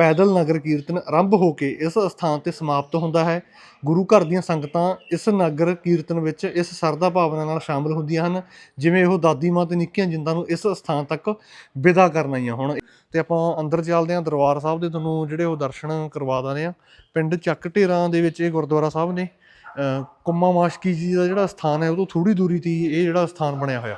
ਪੈਦਲ ਨਗਰ ਕੀਰਤਨ ਆਰੰਭ ਹੋ ਕੇ ਇਸ ਸਥਾਨ ਤੇ ਸਮਾਪਤ ਹੁੰਦਾ ਹੈ। ਗੁਰੂ ਘਰ ਦੀਆਂ ਸੰਗਤਾਂ ਇਸ ਨਗਰ ਕੀਰਤਨ ਵਿੱਚ ਇਸ ਸਰਦਾ ਭਾਵਨਾ ਨਾਲ ਸ਼ਾਮਲ ਹੁੰਦੀਆਂ ਹਨ ਜਿਵੇਂ ਉਹ ਦਾਦੀ ਮਾਂ ਤੇ ਨਿੱਕੀਆਂ ਜਿੰਦਾਂ ਨੂੰ ਇਸ ਸਥਾਨ ਤੱਕ ਵਿਦਾ ਕਰਨ ਆਈਆਂ ਹੁਣ। ਤੇ ਆਪਾਂ ਅੰਦਰ ਚੱਲਦੇ ਹਾਂ ਦਰਬਾਰ ਸਾਹਿਬ ਦੇ ਤੁਹਾਨੂੰ ਜਿਹੜੇ ਉਹ ਦਰਸ਼ਨ ਕਰਵਾ ਦਿੰਦੇ ਆ ਪਿੰਡ ਚੱਕ ਢੇਰਾਂ ਦੇ ਵਿੱਚ ਇਹ ਗੁਰਦੁਆਰਾ ਸਾਹਿਬ ਨੇ ਅ, ਕੁੰਮਾ ਮਾਸ਼ਕੀ ਜੀ ਦਾ ਜਿਹੜਾ ਸਥਾਨ ਹੈ ਉਹ ਤੋਂ ਥੋੜੀ ਦੂਰੀ ਤੇ ਹੀ ਇਹ ਜਿਹੜਾ ਸਥਾਨ ਬਣਿਆ ਹੋਇਆ।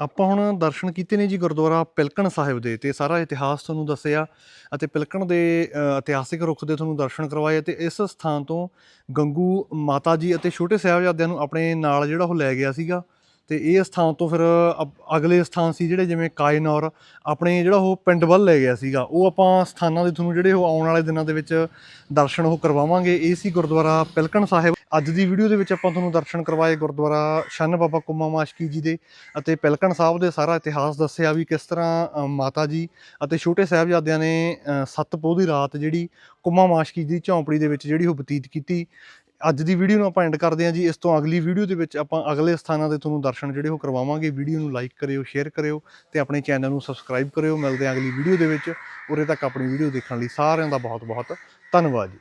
ਆਪਾਂ ਹੁਣ ਦਰਸ਼ਨ ਕੀਤੇ ਨੇ ਜੀ ਗੁਰਦੁਆਰਾ ਪਿਲਕਣ ਸਾਹਿਬ ਦੇ ਤੇ ਸਾਰਾ ਇਤਿਹਾਸ ਤੁਹਾਨੂੰ ਦੱਸਿਆ ਅਤੇ ਪਿਲਕਣ ਦੇ ਇਤਿਹਾਸਿਕ ਰੁੱਖ ਦੇ ਤੁਹਾਨੂੰ ਦਰਸ਼ਨ ਕਰਵਾਏ ਤੇ ਇਸ ਸਥਾਨ ਤੋਂ ਗੰਗੂ ਮਾਤਾ ਜੀ ਅਤੇ ਛੋਟੇ ਸਾਹਿਬਜ਼ਾਦਿਆਂ ਨੂੰ ਆਪਣੇ ਨਾਲ ਜਿਹੜਾ ਉਹ ਲੈ ਗਿਆ ਸੀਗਾ। ਤੇ ਇਹ ਸਥਾਨ ਤੋਂ ਫਿਰ ਅਪ- ਅਗਲੇ ਸਥਾਨ ਸੀ ਜਿਹੜੇ ਜਿਵੇਂ ਕਾਇਨੌਰ ਆਪਣੇ ਜਿਹੜਾ ਉਹ ਪਿੰਡ ਵੱਲ ਲੈ ਗਿਆ ਸੀਗਾ। ਉਹ ਆਪਾਂ ਸਥਾਨਾਂ ਦੇ ਤੁਹਾਨੂੰ ਜਿਹੜੇ ਉਹ ਆਉਣ ਵਾਲੇ ਦਿਨਾਂ ਦੇ ਵਿੱਚ ਦਰਸ਼ਨ ਉਹ ਕਰਵਾਵਾਂਗੇ। ਇਹ ਸੀ ਗੁਰਦੁਆਰਾ ਪਿਲਕਣ ਸਾਹਿਬ। ਅੱਜ ਦੀ ਵੀਡੀਓ ਦੇ ਵਿੱਚ ਆਪਾਂ ਤੁਹਾਨੂੰ ਦਰਸ਼ਨ ਕਰਵਾਏ ਗੁਰਦੁਆਰਾ ਸ਼ੰਨ ਬਾਬਾ ਕੁੰਮਾ ਮਾਸ਼ਕੀ ਜੀ ਦੇ ਅਤੇ ਪਿਲਕਣ ਸਾਹਿਬ ਦੇ ਸਾਰਾ ਇਤਿਹਾਸ ਦੱਸਿਆ ਵੀ ਕਿਸ ਤਰ੍ਹਾਂ ਅ, ਮਾਤਾ ਜੀ ਅਤੇ ਛੋਟੇ ਸਾਹਿਬਜ਼ਾਦਿਆਂ ਨੇ ਅ, ਸੱਤ ਪੋਹ ਦੀ ਰਾਤ ਜਿਹੜੀ ਕੁੰਮਾ ਮਾਸ਼ਕੀ ਦੀ ਝੌਂਪੜੀ ਦੇ ਵਿੱਚ ਜਿਹੜੀ ਉਹ ਬਤੀਤ ਕੀਤੀ। ਅੱਜ ਦੀ ਵੀਡੀਓ ਨੂੰ ਆਪਾਂ ਐਂਡ ਕਰਦੇ ਹਾਂ ਜੀ। ਇਸ ਤੋਂ ਅਗਲੀ ਵੀਡੀਓ ਦੇ ਵਿੱਚ ਆਪਾਂ ਅਗਲੇ ਸਥਾਨਾਂ ਦੇ ਤੁਹਾਨੂੰ ਦਰਸ਼ਨ ਜਿਹੜੇ ਉਹ ਕਰਵਾਵਾਂਗੇ। ਵੀਡੀਓ ਨੂੰ ਲਾਈਕ ਕਰਿਓ ਸ਼ੇਅਰ ਕਰਿਓ ਤੇ ਆਪਣੇ ਚੈਨਲ ਨੂੰ ਸਬਸਕ੍ਰਾਈਬ ਕਰਿਓ। ਮਿਲਦੇ ਹਾਂ ਅਗਲੀ ਵੀਡੀਓ ਦੇ ਵਿੱਚ। ਉਰੇ ਤੱਕ ਆਪਣੀ ਵੀਡੀਓ ਦੇਖਣ ਲਈ ਸਾਰਿਆਂ ਦਾ ਬਹੁਤ ਬਹੁਤ ਧੰਨਵਾਦ ਜੀ।